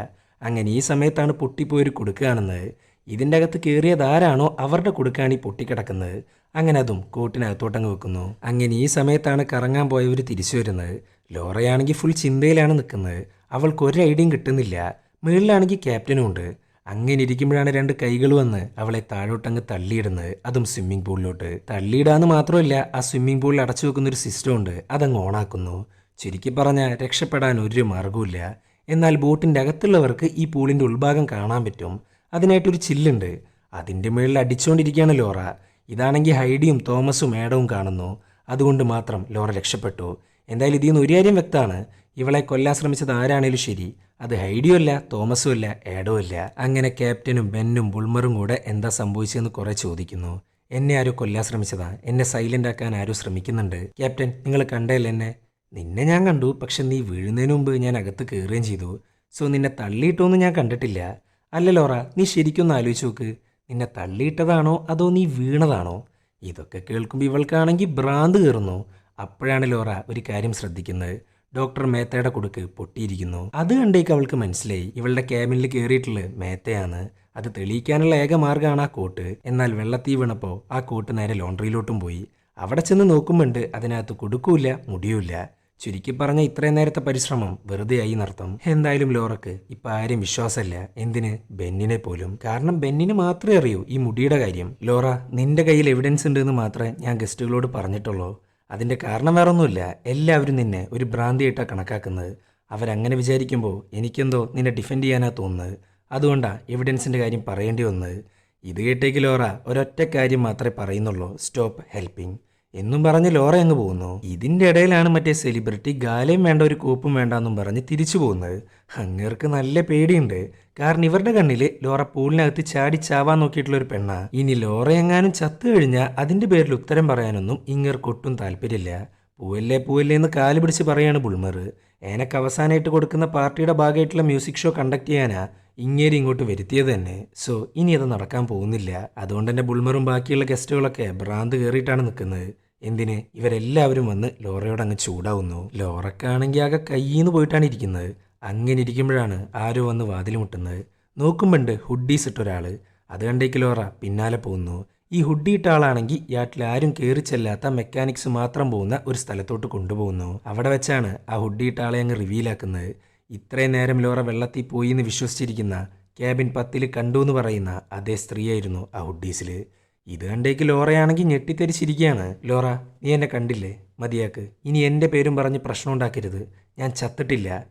അങ്ങനെ ഈ സമയത്താണ് പൊട്ടിപ്പോയൊരു കുടുക്ക് കാണുന്നത് ഇതിന്റെ അകത്ത് കയറിയത് ആരാണോ അവരുടെ കുടുക്കാണ് ഈ പൊട്ടിക്കിടക്കുന്നത്. അങ്ങനെ അതും കൂട്ടിനകത്തോട്ടങ്ങ് വെക്കുന്നു. അങ്ങനെ ഈ സമയത്താണ് കറങ്ങാൻ പോയവർ തിരിച്ചു വരുന്നത്. ലോറയാണെങ്കിൽ ഫുൾ ചിന്തയിലാണ് നിൽക്കുന്നത്. അവൾക്ക് ഒരു ഐഡിയയും കിട്ടുന്നില്ല. മുകളിലാണെങ്കിൽ ക്യാപ്റ്റനും ഉണ്ട്. അങ്ങനെ ഇരിക്കുമ്പോഴാണ് രണ്ട് കൈകൾ വന്ന് അവളെ താഴോട്ടങ്ങ് തള്ളിയിടുന്നത്. അതും സ്വിമ്മിംഗ് പൂളിലോട്ട് തള്ളിയിടാന്ന് മാത്രമല്ല ആ സ്വിമ്മിംഗ് പൂളിൽ അടച്ചു വെക്കുന്ന ഒരു സിസ്റ്റം ഉണ്ട്. അതങ്ങ് ഓണാക്കുന്നു ചുരുക്കി പറഞ്ഞാൽ രക്ഷപ്പെടാൻ ഒരു മാർഗവുമില്ല എന്നാൽ ബോട്ടിന്റെ അകത്തുള്ളവർക്ക് ഈ പൂളിന്റെ ഉൾഭാഗം കാണാൻ പറ്റും. അതിനായിട്ടൊരു ചില്ലുണ്ട്. അതിന്റെ മുകളിൽ അടിച്ചുകൊണ്ടിരിക്കുകയാണ് ലോറ. ഇതാണെങ്കിൽ ഹൈഡിയും തോമസും മേഡവും കാണുന്നു. അതുകൊണ്ട് മാത്രം ലോറ രക്ഷപ്പെട്ടു. എന്തായാലും ഇതിൽ നിന്ന് ഒരു കാര്യം വ്യക്തമാണ്. ഇവളെ കൊല്ലാൻ ശ്രമിച്ചത് ആരാണേലും ശരി. അത് ഹൈഡിയും അല്ല തോമസും അല്ല ഏടവും അല്ല. അങ്ങനെ ക്യാപ്റ്റനും ബെന്നും ബുൾമറും കൂടെ എന്താ സംഭവിച്ചതെന്ന് കുറെ ചോദിക്കുന്നു. എന്നെ ആരോ കൊല്ലാൻ ശ്രമിച്ചതാ. എന്നെ സൈലന്റ് ആക്കാൻ ആരോ ശ്രമിക്കുന്നുണ്ട്. ക്യാപ്റ്റൻ നിങ്ങൾ കണ്ടല്ലേ എന്നെ? നിന്നെ ഞാൻ കണ്ടു. പക്ഷെ നീ വീഴുന്നതിന് മുമ്പ് ഞാൻ അകത്ത് കയറുകയും ചെയ്തു. സോ നിന്നെ തള്ളിയിട്ടോന്നും ഞാൻ കണ്ടിട്ടില്ല. അല്ല ലോറ നീ ശരിക്കൊന്ന് ആലോചിച്ച് നോക്ക്. നിന്നെ തള്ളിയിട്ടതാണോ അതോ നീ വീണതാണോ? ഇതൊക്കെ കേൾക്കുമ്പോൾ ഇവൾക്കാണെങ്കിൽ ഭ്രാന്ത് കയറുന്നു. അപ്പോഴാണ് ലോറ ഒരു കാര്യം ശ്രദ്ധിക്കുന്നത്. ഡോക്ടർ മേത്തയുടെ കൊടുക്ക് പൊട്ടിയിരിക്കുന്നു. അത് കണ്ടേക്ക് അവൾക്ക് മനസ്സിലായി. ഇവളുടെ ക്യാബിനിൽ കയറിയിട്ടുള്ളത് മേത്തയാണ്. അത് തെളിയിക്കാനുള്ള ഏക മാർഗമാണ് ആ കോട്ട്. എന്നാൽ വെള്ളത്തീ വീണപ്പോൾ ആ കോട്ട് നേരെ ലോണ്ടറിയിലോട്ടും പോയി. അവിടെ ചെന്ന് നോക്കുമ്പോണ്ട് അതിനകത്ത് കൊടുക്കൂല മുടിയൂല ചുരുക്കി പറഞ്ഞ ഇത്രയും നേരത്തെ പരിശ്രമം വെറുതെ ആയി നടത്തും എന്തായാലും ലോറക്ക് ഇപ്പൊ ആരും വിശ്വാസമല്ല. എന്തിന്? ബെന്നിനെ പോലും. കാരണം ബെന്നിന് മാത്രമേ അറിയൂ ഈ മുടിയുടെ കാര്യം. ലോറ നിന്റെ കയ്യിൽ എവിഡൻസ് ഉണ്ട് എന്ന് മാത്രമേ ഞാൻ ഗസ്റ്റുകളോട് പറഞ്ഞിട്ടുള്ളൂ. അതിന്റെ കാരണം വേറൊന്നുമില്ല. എല്ലാവരും നിന്നെ ഒരു ഭ്രാന്തിയായിട്ടാണ് കണക്കാക്കുന്നത്. അവരങ്ങനെ വിചാരിക്കുമ്പോൾ എനിക്കെന്തോ നിന്നെ ഡിഫെൻഡ് ചെയ്യാനാ തോന്നുന്നത്. അതുകൊണ്ടാ എവിഡൻസിന്റെ കാര്യം പറയേണ്ടി വന്നത്. ഇത് കേട്ടേക്ക് ലോറ ഒരൊറ്റ കാര്യം മാത്രമേ പറയുന്നുള്ളൂ. സ്റ്റോപ്പ് ഹെൽപ്പിംഗ് എന്നും പറഞ്ഞ് ലോറ അങ്ങ് പോകുന്നു. ഇതിന്റെ ഇടയിലാണ് മറ്റേ സെലിബ്രിറ്റി ഗാലയും വേണ്ട ഒരു കൂപ്പും വേണ്ടെന്നും പറഞ്ഞ് തിരിച്ചു പോകുന്നത്. അങ്ങേർക്ക് നല്ല പേടിയുണ്ട്. കാരണം ഇവരുടെ കണ്ണിൽ ലോറ പൂളിനകത്ത് ചാടി ചാവാൻ നോക്കിയിട്ടുള്ള ഒരു പെണ്ണ. ഇനി ലോറ എങ്ങാനും ചത്തു കഴിഞ്ഞാൽ അതിന്റെ പേരിൽ ഉത്തരം പറയാനൊന്നും ഇങ്ങേർക്കൊട്ടും താല്പര്യമില്ല. പൂവല്ലേ പൂവല്ലേ എന്ന് കാൽ പിടിച്ച് പറയാണ് ബുൾമർ ഏനക്ക് അവസാനമായിട്ട് കൊടുക്കുന്ന പാർട്ടിയുടെ ഭാഗമായിട്ടുള്ള മ്യൂസിക് ഷോ കണ്ടക്ട് ചെയ്യാനാ ഇങ്ങേരി ഇങ്ങോട്ട് വരുത്തിയത് തന്നെ. സോ ഇനി അത് നടക്കാൻ പോകുന്നില്ല. അതുകൊണ്ട് തന്നെ ബുൾമറും ബാക്കിയുള്ള ഗസ്റ്റുകളൊക്കെ ഭ്രാന്ത് കയറിയിട്ടാണ് നിൽക്കുന്നത്. എന്തിന്? ഇവരെല്ലാവരും വന്ന് ലോറയോട് അങ്ങ് ചൂടാവുന്നു. ലോറക്കാണെങ്കിൽ ആകെ കയ്യിന്ന് പോയിട്ടാണ് ഇരിക്കുന്നത്. അങ്ങനെ ഇരിക്കുമ്പോഴാണ് ആരോ വന്ന് വാതിൽ മുട്ടുന്നത്. നോക്കുമ്പോണ്ട് ഹുഡീസ് ഇട്ട ഒരാൾ അത് കണ്ടേക്ക് ലോറ പിന്നാലെ പോകുന്നു. ഈ ഹുഡി ഇട്ട ആളാണെങ്കിൽ യാട്ടിൽ ആരും കയറി ചെല്ലാത്ത മെക്കാനിക്സ് മാത്രം പോകുന്ന ഒരു സ്ഥലത്തോട്ട് കൊണ്ടുപോകുന്നു. അവിടെ വെച്ചാണ് ആ ഹുഡി ഇട്ട ആളെ അങ്ങ് റിവീലാക്കുന്നത്. ഇത്രയും നേരം ലോറ വെള്ളത്തിൽ പോയി എന്ന് വിശ്വസിച്ചിരിക്കുന്ന ക്യാബിൻ പത്തിൽ കണ്ടു എന്ന് പറയുന്ന അതേ സ്ത്രീയായിരുന്നു ആ ഹുഡീസിൽ ഇത് കണ്ടേക്ക് ലോറയാണെങ്കിൽ ഞെട്ടിത്തെരിച്ചിരിക്കുകയാണ്. ലോറ നീ എന്നെ കണ്ടില്ലേ? മതിയാക്ക്. ഇനി എന്റെ പേരും പറഞ്ഞ് പ്രശ്നം ഉണ്ടാക്കരുത്. ഞാൻ ചത്തിട്ടില്ല.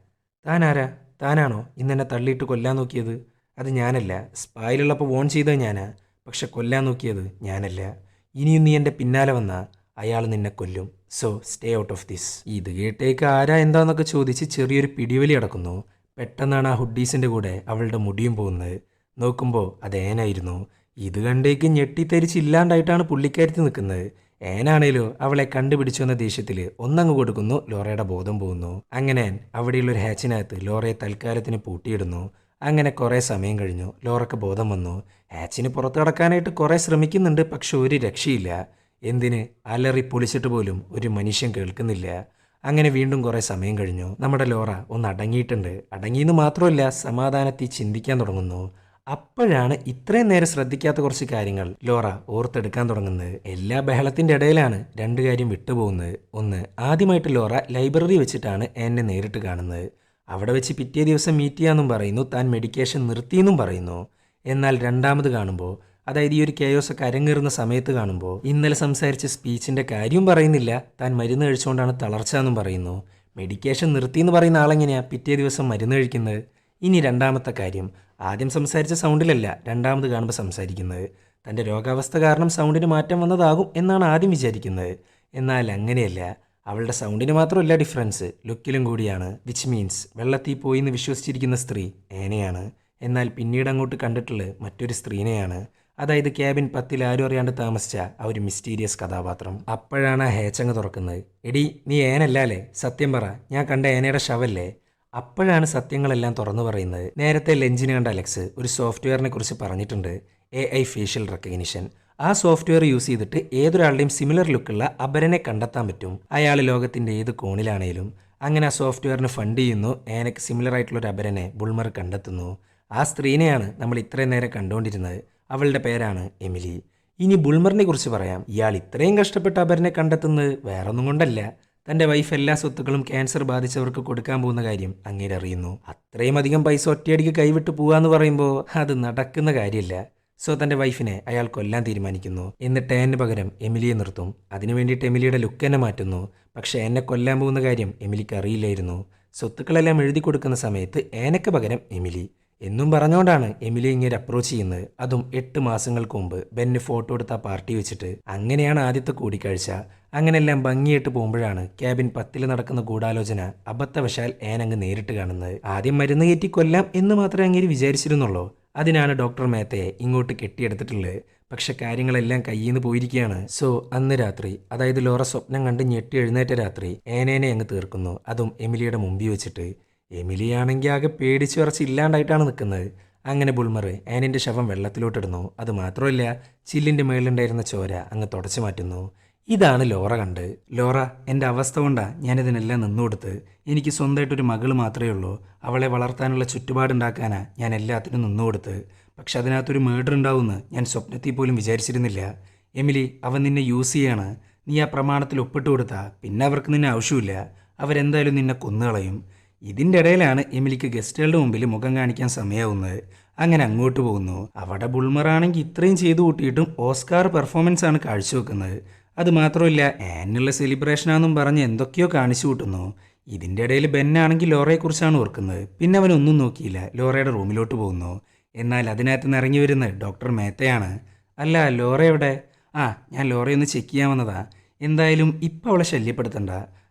താനാരാ താനാണോ? ഇന്നെന്നെ തള്ളിയിട്ട് കൊല്ലാൻ നോക്കിയത്? അത് ഞാനല്ല. സ്പായിലുള്ളപ്പോൾ വോൺ ചെയ്തത് ഞാനാ. പക്ഷെ കൊല്ലാൻ നോക്കിയത് ഞാനല്ല. ഇനിയും നീ എന്റെ പിന്നാലെ വന്നാൽ അയാൾ നിന്നെ കൊല്ലും. So stay out of this ഇത് കേട്ടേക്ക് ആരാ എന്താന്നൊക്കെ ചോദിച്ച് ചെറിയൊരു പിടിവലി അടക്കുന്നു. പെട്ടെന്നാണ് ആ ഹുഡീസിന്റെ കൂടെ അവളുടെ മുടിയും പോകുന്നത്. നോക്കുമ്പോൾ അത് ഏനായിരുന്നു. ഇത് കണ്ടേക്ക് ഞെട്ടിത്തെരിച്ചില്ലാണ്ടായിട്ടാണ് പുള്ളിക്കാരത്തി നിൽക്കുന്നത്. ഏനാണേലോ അവളെ കണ്ടുപിടിച്ചു എന്ന ദേഷ്യത്തിൽ ഒന്നങ്ങ് കൊടുക്കുന്നു ലോറയുടെ ബോധം പോകുന്നു. അങ്ങനെ അവിടെയുള്ള ഒരു ഹാച്ചിനകത്ത് ലോറയെ തൽക്കാലത്തിന് പൂട്ടിയിടുന്നു. അങ്ങനെ കുറേ സമയം കഴിഞ്ഞു ലോറയ്ക്ക് ബോധം വന്നു. ഹാച്ചിന് പുറത്തു കടക്കാനായിട്ട് കുറേ ശ്രമിക്കുന്നുണ്ട് പക്ഷെ ഒരു രക്ഷയില്ല. എന്തിന്? അലറി പൊളിച്ചിട്ട് പോലും ഒരു മനുഷ്യൻ കേൾക്കുന്നില്ല. അങ്ങനെ വീണ്ടും കുറേ സമയം കഴിഞ്ഞു. നമ്മുടെ ലോറ ഒന്ന് അടങ്ങിയിട്ടുണ്ട്. അടങ്ങിയെന്ന് മാത്രമല്ല സമാധാനത്തിൽ ചിന്തിക്കാൻ തുടങ്ങുന്നു. അപ്പോഴാണ് ഇത്രയും നേരം ശ്രദ്ധിക്കാത്ത കുറച്ച് കാര്യങ്ങൾ. ലോറ ഓർത്തെടുക്കാൻ തുടങ്ങുന്നത്. എല്ലാ ബഹളത്തിന്റെ ഇടയിലാണ് രണ്ട് കാര്യം വിട്ടുപോകുന്നത്. ഒന്ന് ആദ്യമായിട്ട് ലോറ ലൈബ്രറി വെച്ചിട്ടാണ് എന്നെ നേരിട്ട് കാണുന്നത്. അവിടെ വെച്ച് പിറ്റേ ദിവസം മീറ്റ് ചെയ്യാമെന്നും പറയുന്നു താൻ മെഡിക്കേഷൻ നിർത്തിയെന്നും പറയുന്നു. എന്നാൽ രണ്ടാമത് കാണുമ്പോൾ അതായത് ഈ ഒരു കേയോസ് ഒക്കെ അരങ്ങേറുന്ന സമയത്ത് കാണുമ്പോൾ ഇന്നലെ സംസാരിച്ച സ്പീച്ചിന്റെ കാര്യം പറയുന്നില്ല. താൻ മരുന്ന് കഴിച്ചുകൊണ്ടാണ് തളർച്ച എന്നും പറയുന്നു. മെഡിക്കേഷൻ നിർത്തിയെന്ന് പറയുന്ന ആളെങ്ങനെയാണ് പിറ്റേ ദിവസം മരുന്ന് കഴിക്കുന്നത്? ഇനി രണ്ടാമത്തെ കാര്യം ആദ്യം സംസാരിച്ച സൗണ്ടിലല്ല രണ്ടാമത് കാണുമ്പോൾ സംസാരിക്കുന്നത്. തന്റെ രോഗാവസ്ഥ കാരണം സൗണ്ടിന് മാറ്റം വന്നതാകും എന്നാണ് ആദ്യം വിചാരിക്കുന്നത്. എന്നാൽ അങ്ങനെയല്ല. അവളുടെ സൗണ്ടിന് മാത്രമല്ല ഡിഫറൻസ്. ലുക്കിലും കൂടിയാണ്. വിച്ച് മീൻസ് വെള്ളത്തിൽ പോയി എന്ന് വിശ്വസിച്ചിരിക്കുന്ന സ്ത്രീ ഏനയാണ്. എന്നാൽ പിന്നീട് അങ്ങോട്ട് കണ്ടിട്ടുള്ള മറ്റൊരു സ്ത്രീനെയാണ്. അതായത് ക്യാബിൻ പത്തിൽ ആരും അറിയാണ്ട് താമസിച്ച ആ ഒരു മിസ്റ്റീരിയസ് കഥാപാത്രം. അപ്പോഴാണ് ആ ഹേച്ചങ്ങ് തുറക്കുന്നത്. എടി നീ ഏനല്ലേ സത്യം പറ. ഞാൻ കണ്ട ഏനയുടെ ശവല്ലേ അപ്പോഴാണ് സത്യങ്ങളെല്ലാം തുറന്നു പറയുന്നത്. നേരത്തെ ലഞ്ചിന് കണ്ട അലക്സ് ഒരു സോഫ്റ്റ്വെയറിനെ കുറിച്ച് പറഞ്ഞിട്ടുണ്ട്. എ ഐ ഫേഷ്യൽ റെക്കഗ്നിഷൻ ആ സോഫ്റ്റ്വെയർ യൂസ് ചെയ്തിട്ട് ഏതൊരാളുടെയും സിമിലർ ലുക്കുള്ള അപരനെ കണ്ടെത്താൻ പറ്റും. അയാൾ ലോകത്തിന്റെ ഏത് കോണിലാണേലും. അങ്ങനെ ആ സോഫ്റ്റ്വെയറിന് ഫണ്ട് ചെയ്യുന്നു. ഏനക്ക് സിമിലർ ആയിട്ടുള്ള ഒരു അപരനെ ബുൾമർ കണ്ടെത്തുന്നു. ആ സ്ത്രീനെയാണ് നമ്മൾ ഇത്രയും നേരം കണ്ടുകൊണ്ടിരുന്നത്. അവളുടെ പേരാണ് എമിലി. ഇനി ബുൾമറിനെ കുറിച്ച് പറയാം. ഇയാൾ ഇത്രയും കഷ്ടപ്പെട്ട് അപരനെ കണ്ടെത്തുന്നത് വേറൊന്നും കൊണ്ടല്ല. തന്റെ വൈഫ് എല്ലാ സ്വത്തുക്കളും ക്യാൻസർ ബാധിച്ചവർക്ക് കൊടുക്കാൻ പോകുന്ന കാര്യം അങ്ങേര് അറിയുന്നു അത്രയും അധികം പൈസ ഒറ്റയടിക്ക് കൈവിട്ട് പോകാന്ന് പറയുമ്പോൾ അത് നടക്കുന്ന കാര്യമില്ല സോ തന്റെ വൈഫിനെ അയാൾ കൊല്ലാൻ തീരുമാനിക്കുന്നു. എന്നിട്ട് എന്നെ പകരം എമിലിയെ നിർത്തും. അതിനു വേണ്ടിയിട്ട് എമിലിയുടെ ലുക്ക് തന്നെ മാറ്റുന്നു. പക്ഷേ എന്നെ കൊല്ലാൻ പോകുന്ന കാര്യം എമിലിക്ക് അറിയില്ലായിരുന്നു. സ്വത്തുക്കളെല്ലാം എഴുതി കൊടുക്കുന്ന സമയത്ത് ഏനക്ക് പകരം എമിലി. എന്നും പറഞ്ഞുകൊണ്ടാണ് എമിലി ഇങ്ങനെ അപ്രോച്ച് ചെയ്യുന്നത്. അതും എട്ട് മാസങ്ങൾക്ക് മുമ്പ് ബെന്ന് ഫോട്ടോ എടുത്ത പാർട്ടി വെച്ചിട്ട്. അങ്ങനെയാണ് ആദ്യത്തെ കൂടിക്കാഴ്ച. അങ്ങനെല്ലാം ഭംഗിയായിട്ട് പോകുമ്പോഴാണ് ക്യാബിൻ പത്തിൽ നടക്കുന്ന ഗൂഢാലോചന അബദ്ധവശാൽ ഏനങ്ങ് നേരിട്ട് കാണുന്നത്. ആദ്യം മരുന്ന് കയറ്റി കൊല്ലാം എന്ന് മാത്രമേ അങ്ങേര് വിചാരിച്ചിരുന്നുള്ളൂ. അതിനാണ് ഡോക്ടർ മേത്തയെ ഇങ്ങോട്ട് കെട്ടിയെടുത്തിട്ടുള്ളത്. പക്ഷെ കാര്യങ്ങളെല്ലാം കയ്യിൽ നിന്ന് പോയിരിക്കുകയാണ്. സോ അന്ന് രാത്രി അതായത് ലോറ സ്വപ്നം കണ്ട് ഞെട്ടി എഴുന്നേറ്റ രാത്രി ഏനേനെ അങ്ങ് തീർക്കുന്നു. അതും എമിലിയുടെ മുമ്പിൽ വെച്ചിട്ട് എമിലിയാണെങ്കിൽ ആകെ പേടിച്ച് വിറച്ച് ഇല്ലാണ്ടായിട്ടാണ് നിൽക്കുന്നത്. അങ്ങനെ ബുൾമർ ഏനന്റെ ശവം വെള്ളത്തിലോട്ടിടുന്നു. അത് മാത്രമല്ല ചില്ലിന്റെ മേളിലുണ്ടായിരുന്ന ചോര അങ്ങ് തുടച്ചു മാറ്റുന്നു. ഇതാണ് ലോറ കണ്ട്. ലോറ എന്റെ അവസ്ഥ കൊണ്ടാ ഞാനിതിനെല്ലാം നിന്നുകൊടുത്ത് എനിക്ക് സ്വന്തമായിട്ടൊരു മകൾ മാത്രമേ ഉള്ളൂ. അവളെ വളർത്താനുള്ള ചുറ്റുപാടുണ്ടാക്കാനാ ഞാൻ എല്ലാത്തിനും നിന്നുകൊടുത്ത്. പക്ഷെ അതിനകത്തൊരു മേഡർ ഉണ്ടാവുമെന്ന് ഞാൻ സ്വപ്നത്തിൽ പോലും വിചാരിച്ചിരുന്നില്ല. എമിലി അവൻ നിന്നെ യൂസ് ചെയ്യാണ്. നീ ആ പ്രമാണത്തിൽ ഒപ്പിട്ട് കൊടുത്താൽ പിന്നെ അവർക്ക് നിന്നെ ആവശ്യമില്ല. അവരെന്തായാലും നിന്നെ കൊന്നുകളയും. ഇതിന്റെ ഇടയിലാണ് എമിലിക്ക് ഗസ്റ്റുകളുടെ മുമ്പിൽ മുഖം കാണിക്കാൻ സമയമാവുന്നത് അങ്ങനെ അങ്ങോട്ട് പോകുന്നു. അവിടെ ബുൾമറാണെങ്കിൽ ഇത്രയും ചെയ്തു കൂട്ടിയിട്ടും ഓസ്കാർ പെർഫോമൻസ് ആണ് കാഴ്ചവെക്കുന്നത്. അത് മാത്രമല്ല ആനുള്ള സെലിബ്രേഷനാണെന്നും പറഞ്ഞ് എന്തൊക്കെയോ കാണിച്ചു കൂട്ടുന്നു. ഇതിന്റെ ഇടയിൽ ബെന്നാണെങ്കിൽ ലോറയെക്കുറിച്ചാണ് ഓർക്കുന്നത്. പിന്നെ അവൻ ഒന്നും നോക്കിയില്ല. ലോറയുടെ റൂമിലോട്ട് പോകുന്നു. എന്നാൽ അതിനകത്ത് നിന്ന് ഇറങ്ങി വരുന്നത് ഡോക്ടർ മേത്തയാണ്. അല്ല ലോറ എവിടെ? ആ ഞാൻ ലോറയൊന്ന് ചെക്ക് ചെയ്യാൻ വന്നതാ. എന്തായാലും ഇപ്പം അവളെ ശല്യപ്പെടുത്തണ്ട.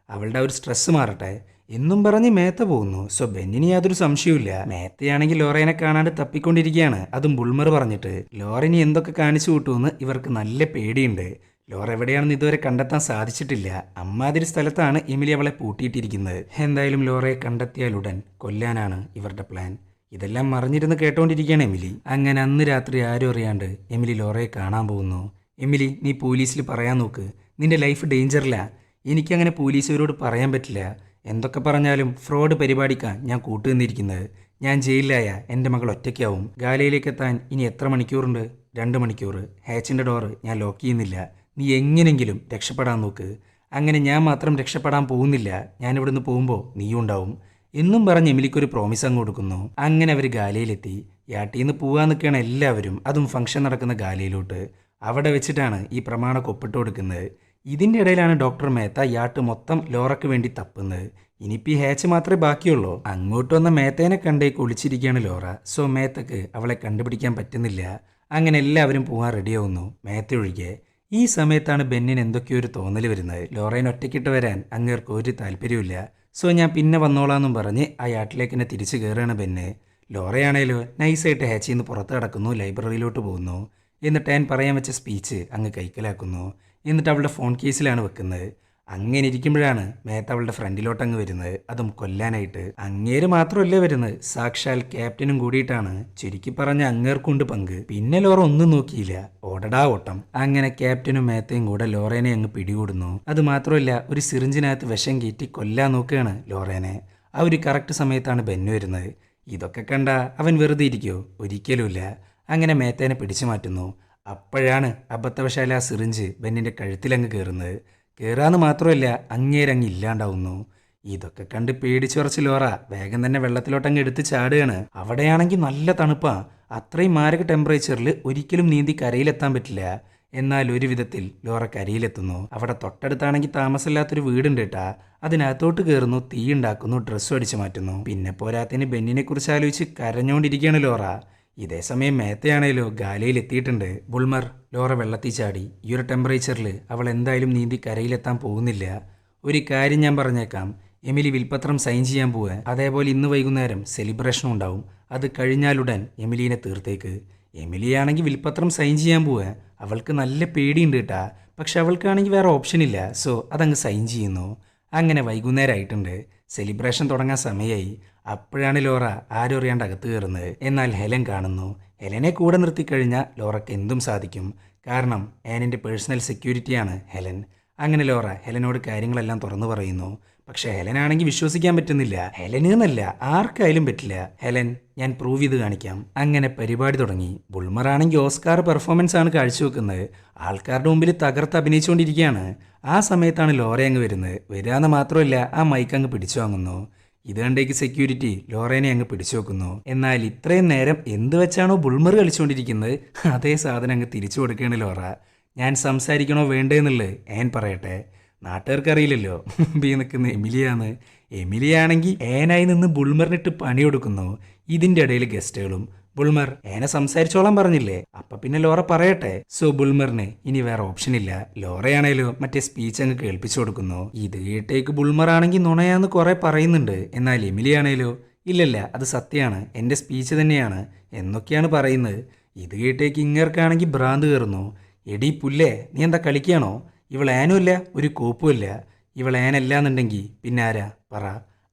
അവളുടെ ഒരു സ്ട്രെസ് മാറട്ടെ. എന്നും പറഞ്ഞ് മേത്ത പോകുന്നു. സോ ബെന്നിന് യാതൊരു സംശയവുമില്ല. മേത്തയാണെങ്കിൽ ലോറേനെ കാണാണ്ട് തപ്പിക്കൊണ്ടിരിക്കുകയാണ്. അതും ബുൾമർ പറഞ്ഞിട്ട്. ലോറിനി എന്തൊക്കെ കാണിച്ചു കൂട്ടുമെന്ന് ഇവർക്ക് നല്ല പേടിയുണ്ട്. ലോറ എവിടെയാണെന്ന് ഇതുവരെ കണ്ടെത്താൻ സാധിച്ചിട്ടില്ല. അമ്മാതിരി സ്ഥലത്താണ് എമിലി അവളെ പൂട്ടിയിട്ടിരിക്കുന്നത്. എന്തായാലും ലോറയെ കണ്ടെത്തിയാലുടൻ കൊല്ലാനാണ് ഇവരുടെ പ്ലാൻ. ഇതെല്ലാം മറിഞ്ഞിരുന്ന് കേട്ടോണ്ടിരിക്കുകയാണ് എമിലി. അങ്ങനെ അന്ന് രാത്രി ആരും അറിയാണ്ട് എമിലി ലോറയെ കാണാൻ പോകുന്നു. എമിലി നീ പോലീസിൽ പറയാൻ നോക്ക്. നിന്റെ ലൈഫ് ഡേഞ്ചറിലാ. എനിക്കങ്ങനെ പോലീസുകാരോട് പറയാൻ പറ്റില്ല. എന്തൊക്കെ പറഞ്ഞാലും ഫ്രോഡ് പരിപാടിക്കാൻ ഞാൻ കൂട്ടുനിന്നിരിക്കുന്നത് ഞാൻ ജയിലിലായ. എന്റെ മകൾ ഒറ്റയ്ക്കാവും. ഗാലയിലേക്ക് എത്താൻ ഇനി എത്ര മണിക്കൂറുണ്ട്? രണ്ട് മണിക്കൂർ ഹാച്ചിന്റെ ഡോറ് ഞാൻ ലോക്ക് ചെയ്യുന്നില്ല. നീ എങ്ങനെങ്കിലും രക്ഷപ്പെടാൻ നോക്ക്. അങ്ങനെ ഞാൻ മാത്രം രക്ഷപ്പെടാൻ പോകുന്നില്ല. ഞാനിവിടുന്ന് പോകുമ്പോൾ നീയും ഉണ്ടാവും. എന്നും പറഞ്ഞ് എമിലിക്കൊരു പ്രോമിസ് അങ്ങ് കൊടുക്കുന്നു. അങ്ങനെ അവർ ഗാലയിലെത്തി. യാട്ടിന്ന് പോവാൻ നിൽക്കുകയാണ് എല്ലാവരും അതും ഫംഗ്ഷൻ നടക്കുന്ന ഗാലയിലോട്ട്. അവിടെ വെച്ചിട്ടാണ് ഈ പ്രമാണ കൊപ്പിട്ട് കൊടുക്കുന്നത്. ഇതിന്റെ ഇടയിലാണ് ഡോക്ടർ മേത്ത യാട്ട് മൊത്തം ലോറയ്ക്ക് വേണ്ടി തപ്പുന്നത്. ഇനിയിപ്പോൾ ഈ ഹാച്ച് മാത്രമേ ബാക്കിയുള്ളൂ. അങ്ങോട്ട് വന്ന മേത്തേനെ കണ്ടേ കുളിച്ചിരിക്കുകയാണ് ലോറ. സോ മേത്തക്ക് അവളെ കണ്ടുപിടിക്കാൻ പറ്റുന്നില്ല. അങ്ങനെ എല്ലാവരും പോകാൻ റെഡിയാവുന്നു മേത്ത ഒഴികെ. ഈ സമയത്താണ് ബെന്നിന് എന്തൊക്കെയോ ഒരു തോന്നൽ വരുന്നത്. ലോറൈൻ ഒറ്റയ്ക്കിട്ട് വരാൻ അങ്ങേർക്ക് ഒരു താല്പര്യമില്ല സോ ഞാൻ പിന്നെ വന്നോളാന്നും പറഞ്ഞ് ആ യാട്ടിലേക്ക് എന്നെ തിരിച്ചു കയറുകയാണ് ബെന്ന്. ലോറയാണേലോ നൈസായിട്ട് ഹാച്ചിൽ നിന്ന് പുറത്ത് കിടക്കുന്നു ലൈബ്രറിയിലോട്ട് പോകുന്നു. എന്നിട്ട് ഞാൻ പറയാൻ വെച്ച സ്പീച്ച് അങ്ങ് കൈക്കലാക്കുന്നു. എന്നിട്ട് അവളുടെ ഫോൺ കേസിലാണ് വെക്കുന്നത്. അങ്ങനെ ഇരിക്കുമ്പോഴാണ് മേത്ത അവളുടെ ഫ്രണ്ടിലോട്ടങ്ങ് വരുന്നത്. അതും കൊല്ലാനായിട്ട്. അങ്ങേര് മാത്രമല്ലേ വരുന്നത്. സാക്ഷാൽ ക്യാപ്റ്റനും കൂടിയിട്ടാണ് ചുരുക്കി പറഞ്ഞ അങ്ങേർക്കുണ്ട് പങ്ക്. പിന്നെ ലോറ ഒന്നും നോക്കിയില്ല. ഓടടാ ഓട്ടം. അങ്ങനെ ക്യാപ്റ്റനും മേത്തയും കൂടെ ലോറേനെ അങ്ങ് പിടികൂടുന്നു. അത് മാത്രമല്ല ഒരു സിറിഞ്ചിനകത്ത് വിഷം കയറ്റി കൊല്ലാൻ നോക്കുകയാണ് ലോറേനെ. ആ ഒരു കറക്റ്റ് സമയത്താണ് ബെന്നു വരുന്നത്. ഇതൊക്കെ കണ്ട അവൻ വെറുതെ ഇരിക്കുമോ ഒരിക്കലുമില്ല. അങ്ങനെ മേത്തേനെ പിടിച്ചു മാറ്റുന്നു. അപ്പോഴാണ് അബദ്ധവശാല സിറിഞ്ച് ബെന്നിന്റെ കഴുത്തിലങ്ങ് കയറുന്നത് കയറാന്ന് മാത്രമല്ല അങ്ങേരങ്ങ് ഇല്ലാണ്ടാവുന്നു. ഇതൊക്കെ കണ്ട് പേടിച്ചുറച്ച് ലോറ. വേഗം തന്നെ വെള്ളത്തിലോട്ടങ്ങ് എടുത്ത് ചാടുകയാണ്. അവിടെയാണെങ്കിൽ നല്ല തണുപ്പാ. അത്രയും മാരക ടെമ്പറേച്ചറിൽ ഒരിക്കലും നീന്തി കരയിലെത്താൻ പറ്റില്ല. എന്നാൽ ഒരു വിധത്തിൽ ലോറ കരയിലെത്തുന്നു. അവിടെ തൊട്ടടുത്താണെങ്കിൽ താമസമില്ലാത്തൊരു വീടുണ്ട് കേട്ടാ അതിനകത്തോട്ട് കയറുന്നു തീ ഉണ്ടാക്കുന്നു ഡ്രസ്സും അടിച്ചു മാറ്റുന്നു. പിന്നെ പോരാത്തിന് ബെന്നിനെ കുറിച്ച് ആലോചിച്ച് കരഞ്ഞുകൊണ്ടിരിക്കുകയാണ് ലോറ. ഇതേ സമയം മേത്തയാണേലോ ഗാലയിൽ എത്തിയിട്ടുണ്ട് ബുൾമർ ലോറ വെള്ളത്തിൽ ചാടി ഈ ഒരു ടെമ്പറേച്ചറിൽ അവൾ എന്തായാലും നീന്തി കരയിലെത്താൻ പോകുന്നില്ല. ഒരു കാര്യം ഞാൻ പറഞ്ഞേക്കാം. എമിലി വിൽപത്രം സൈൻ ചെയ്യാൻ പോവുക. അതേപോലെ ഇന്ന് വൈകുന്നേരം സെലിബ്രേഷനും ഉണ്ടാവും. അത് കഴിഞ്ഞാലുടൻ എമിലീനെ തീർത്തേക്ക്. എമിലിയാണെങ്കിൽ വിൽപത്രം സൈൻ ചെയ്യാൻ പോവുക. അവൾക്ക് നല്ല പേടിയുണ്ട് കേട്ടാ പക്ഷെ അവൾക്കാണെങ്കിൽ വേറെ ഓപ്ഷൻ ഇല്ല. സോ അതങ്ങ് സൈൻ ചെയ്യുന്നു. അങ്ങനെ വൈകുന്നേരം ആയിട്ടുണ്ട് സെലിബ്രേഷൻ തുടങ്ങാൻ സമയമായി അപ്പോഴാണ് ലോറ ആരും അറിയാണ്ട് അകത്ത് കയറുന്നത്. എന്നാൽ ഹെലൻ കാണുന്നു. ഹെലനെ കൂടെ നിർത്തിക്കഴിഞ്ഞാൽ ലോറയ്ക്ക് എന്തും സാധിക്കും. കാരണം ആനിന്റെ പേഴ്സണൽ സെക്യൂരിറ്റിയാണ് ഹെലൻ. അങ്ങനെ ലോറ ഹെലനോട് കാര്യങ്ങളെല്ലാം തുറന്നു പറയുന്നു. പക്ഷെ ഹെലനാണെങ്കിൽ വിശ്വസിക്കാൻ പറ്റുന്നില്ല. ഹെലന് എന്നല്ല ആർക്കായാലും പറ്റില്ല. ഹെലൻ ഞാൻ പ്രൂവ് ചെയ്ത് കാണിക്കാം. അങ്ങനെ പരിപാടി തുടങ്ങി. ബുൾമറാണെങ്കിൽ ഓസ്കാർ പെർഫോമൻസ് ആണ് കാഴ്ചവെക്കുന്നത്. ആൾക്കാരുടെ മുമ്പിൽ തകർത്ത് അഭിനയിച്ചുകൊണ്ടിരിക്കുകയാണ്. ആ സമയത്താണ് ലോറ അങ്ങ് വരുന്നത്. വരാന്ന് മാത്രമല്ല ആ മൈക്ക് അങ്ങ് പിടിച്ചു വാങ്ങുന്നു. ഇത് കണ്ടേക്ക് സെക്യൂരിറ്റി ലോറേനെ അങ്ങ് പിടിച്ചു വെക്കുന്നു. എന്നാൽ ഇത്രയും നേരം എന്ത് വെച്ചാണോ ബുൾമർ കളിച്ചുകൊണ്ടിരിക്കുന്നത് അതേ സാധനം അങ്ങ് തിരിച്ചു കൊടുക്കുകയാണ് ലോറ. ഞാൻ സംസാരിക്കണോ വേണ്ടേന്നുള്ളത് ഏൻ പറയട്ടെ? നാട്ടുകാർക്കറിയില്ലല്ലോ. ബി നിൽക്കുന്ന എമിലിയാണ്. എമിലിയാണെങ്കിൽ ഏനായി നിന്ന് ബുൾമറിനിട്ട് പണി കൊടുക്കുന്നു ഇതിന്റെ ഇടയിൽ ഗസ്റ്റുകളും ബുൾമർ ഏനെ സംസാരിച്ചോളാൻ പറഞ്ഞില്ലേ? അപ്പൊ പിന്നെ ലോറ പറയട്ടെ. സോ ബുൾമറിന് ഇനി വേറെ ഓപ്ഷൻ ഇല്ല ലോറയാണേലും മറ്റേ സ്പീച്ച് അങ്ങ് കേൾപ്പിച്ചു കൊടുക്കുന്നു. ഇത് കേട്ടേക്ക് ബുൾമർ ആണെങ്കിൽ നുണയാന്ന് കുറെ പറയുന്നുണ്ട്. എന്നാൽ എമിലി ആണേലോ ഇല്ലല്ല അത് സത്യമാണ് എന്റെ സ്പീച്ച് തന്നെയാണ് എന്നൊക്കെയാണ് പറയുന്നത്. ഇത് കേട്ടേക്ക് ഇങ്ങേർക്കാണെങ്കിൽ ഭ്രാന്ത് കയറുന്നു. എടി പുല്ലേ നീ എന്താ കളിക്കുകയാണോ ഇവൾ ഏനുമില്ല ഒരു കോപ്പുമില്ല ഇവൾ ഏനല്ലാന്നുണ്ടെങ്കിൽ പിന്നെ പറ.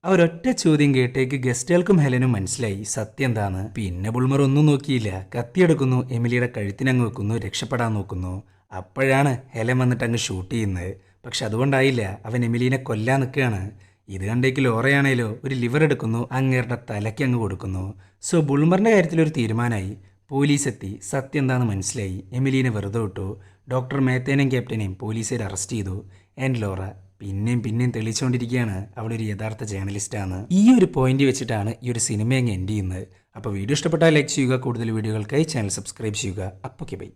ആ ഒരൊറ്റ ചോദ്യം കേട്ടേക്ക് ഗസ്റ്റുകൾക്കും ഹെലനും മനസ്സിലായി. സത്യം എന്താന്ന് പിന്നെ ബുൾമർ ഒന്നും നോക്കിയില്ല. കത്തിയെടുക്കുന്നു. എമിലിയുടെ കഴുത്തിനങ്ങ് വെക്കുന്നു. രക്ഷപ്പെടാൻ നോക്കുന്നു. അപ്പോഴാണ് ഹെലൻ വന്നിട്ട് അങ്ങ് ഷൂട്ട് ചെയ്യുന്നത്. പക്ഷെ അതുകൊണ്ടായില്ല. അവൻ എമിലീനെ കൊല്ലാൻ നിൽക്കുകയാണ്. ഇത് കണ്ടേക്ക് ലോറയാണേലോ ഒരു ലിവർ എടുക്കുന്നു. അങ്ങേരുടെ തലയ്ക്ക് അങ്ങ് കൊടുക്കുന്നു. സോ ബുൾമറിന്റെ കാര്യത്തിൽ ഒരു തീരുമാനമായി. പോലീസ് എത്തി സത്യം എന്താണെന്ന് മനസ്സിലായി. എമിലീനെ വെറുതെ വിട്ടു. ഡോക്ടർ മേത്തേനെയും ക്യാപ്റ്റനെയും പോലീസുകാർ അറസ്റ്റ് ചെയ്തു. ആൻഡ് ലോറ പിന്നെയും പിന്നെയും തെളിയിച്ചുകൊണ്ടിരിക്കുകയാണ്. അവളൊരു യഥാർത്ഥ ജേർണലിസ്റ്റാണ് ഈ ഒരു പോയിന്റ് വെച്ചിട്ടാണ് ഈ ഒരു സിനിമ അങ്ങ് എൻഡ് ചെയ്യുന്നത്. അപ്പോൾ വീഡിയോ ഇഷ്ടപ്പെട്ടാൽ ലൈക്ക് ചെയ്യുക. കൂടുതൽ വീഡിയോകൾക്കായി ചാനൽ സബ്സ്ക്രൈബ് ചെയ്യുക. അപ്പോൾ ബൈ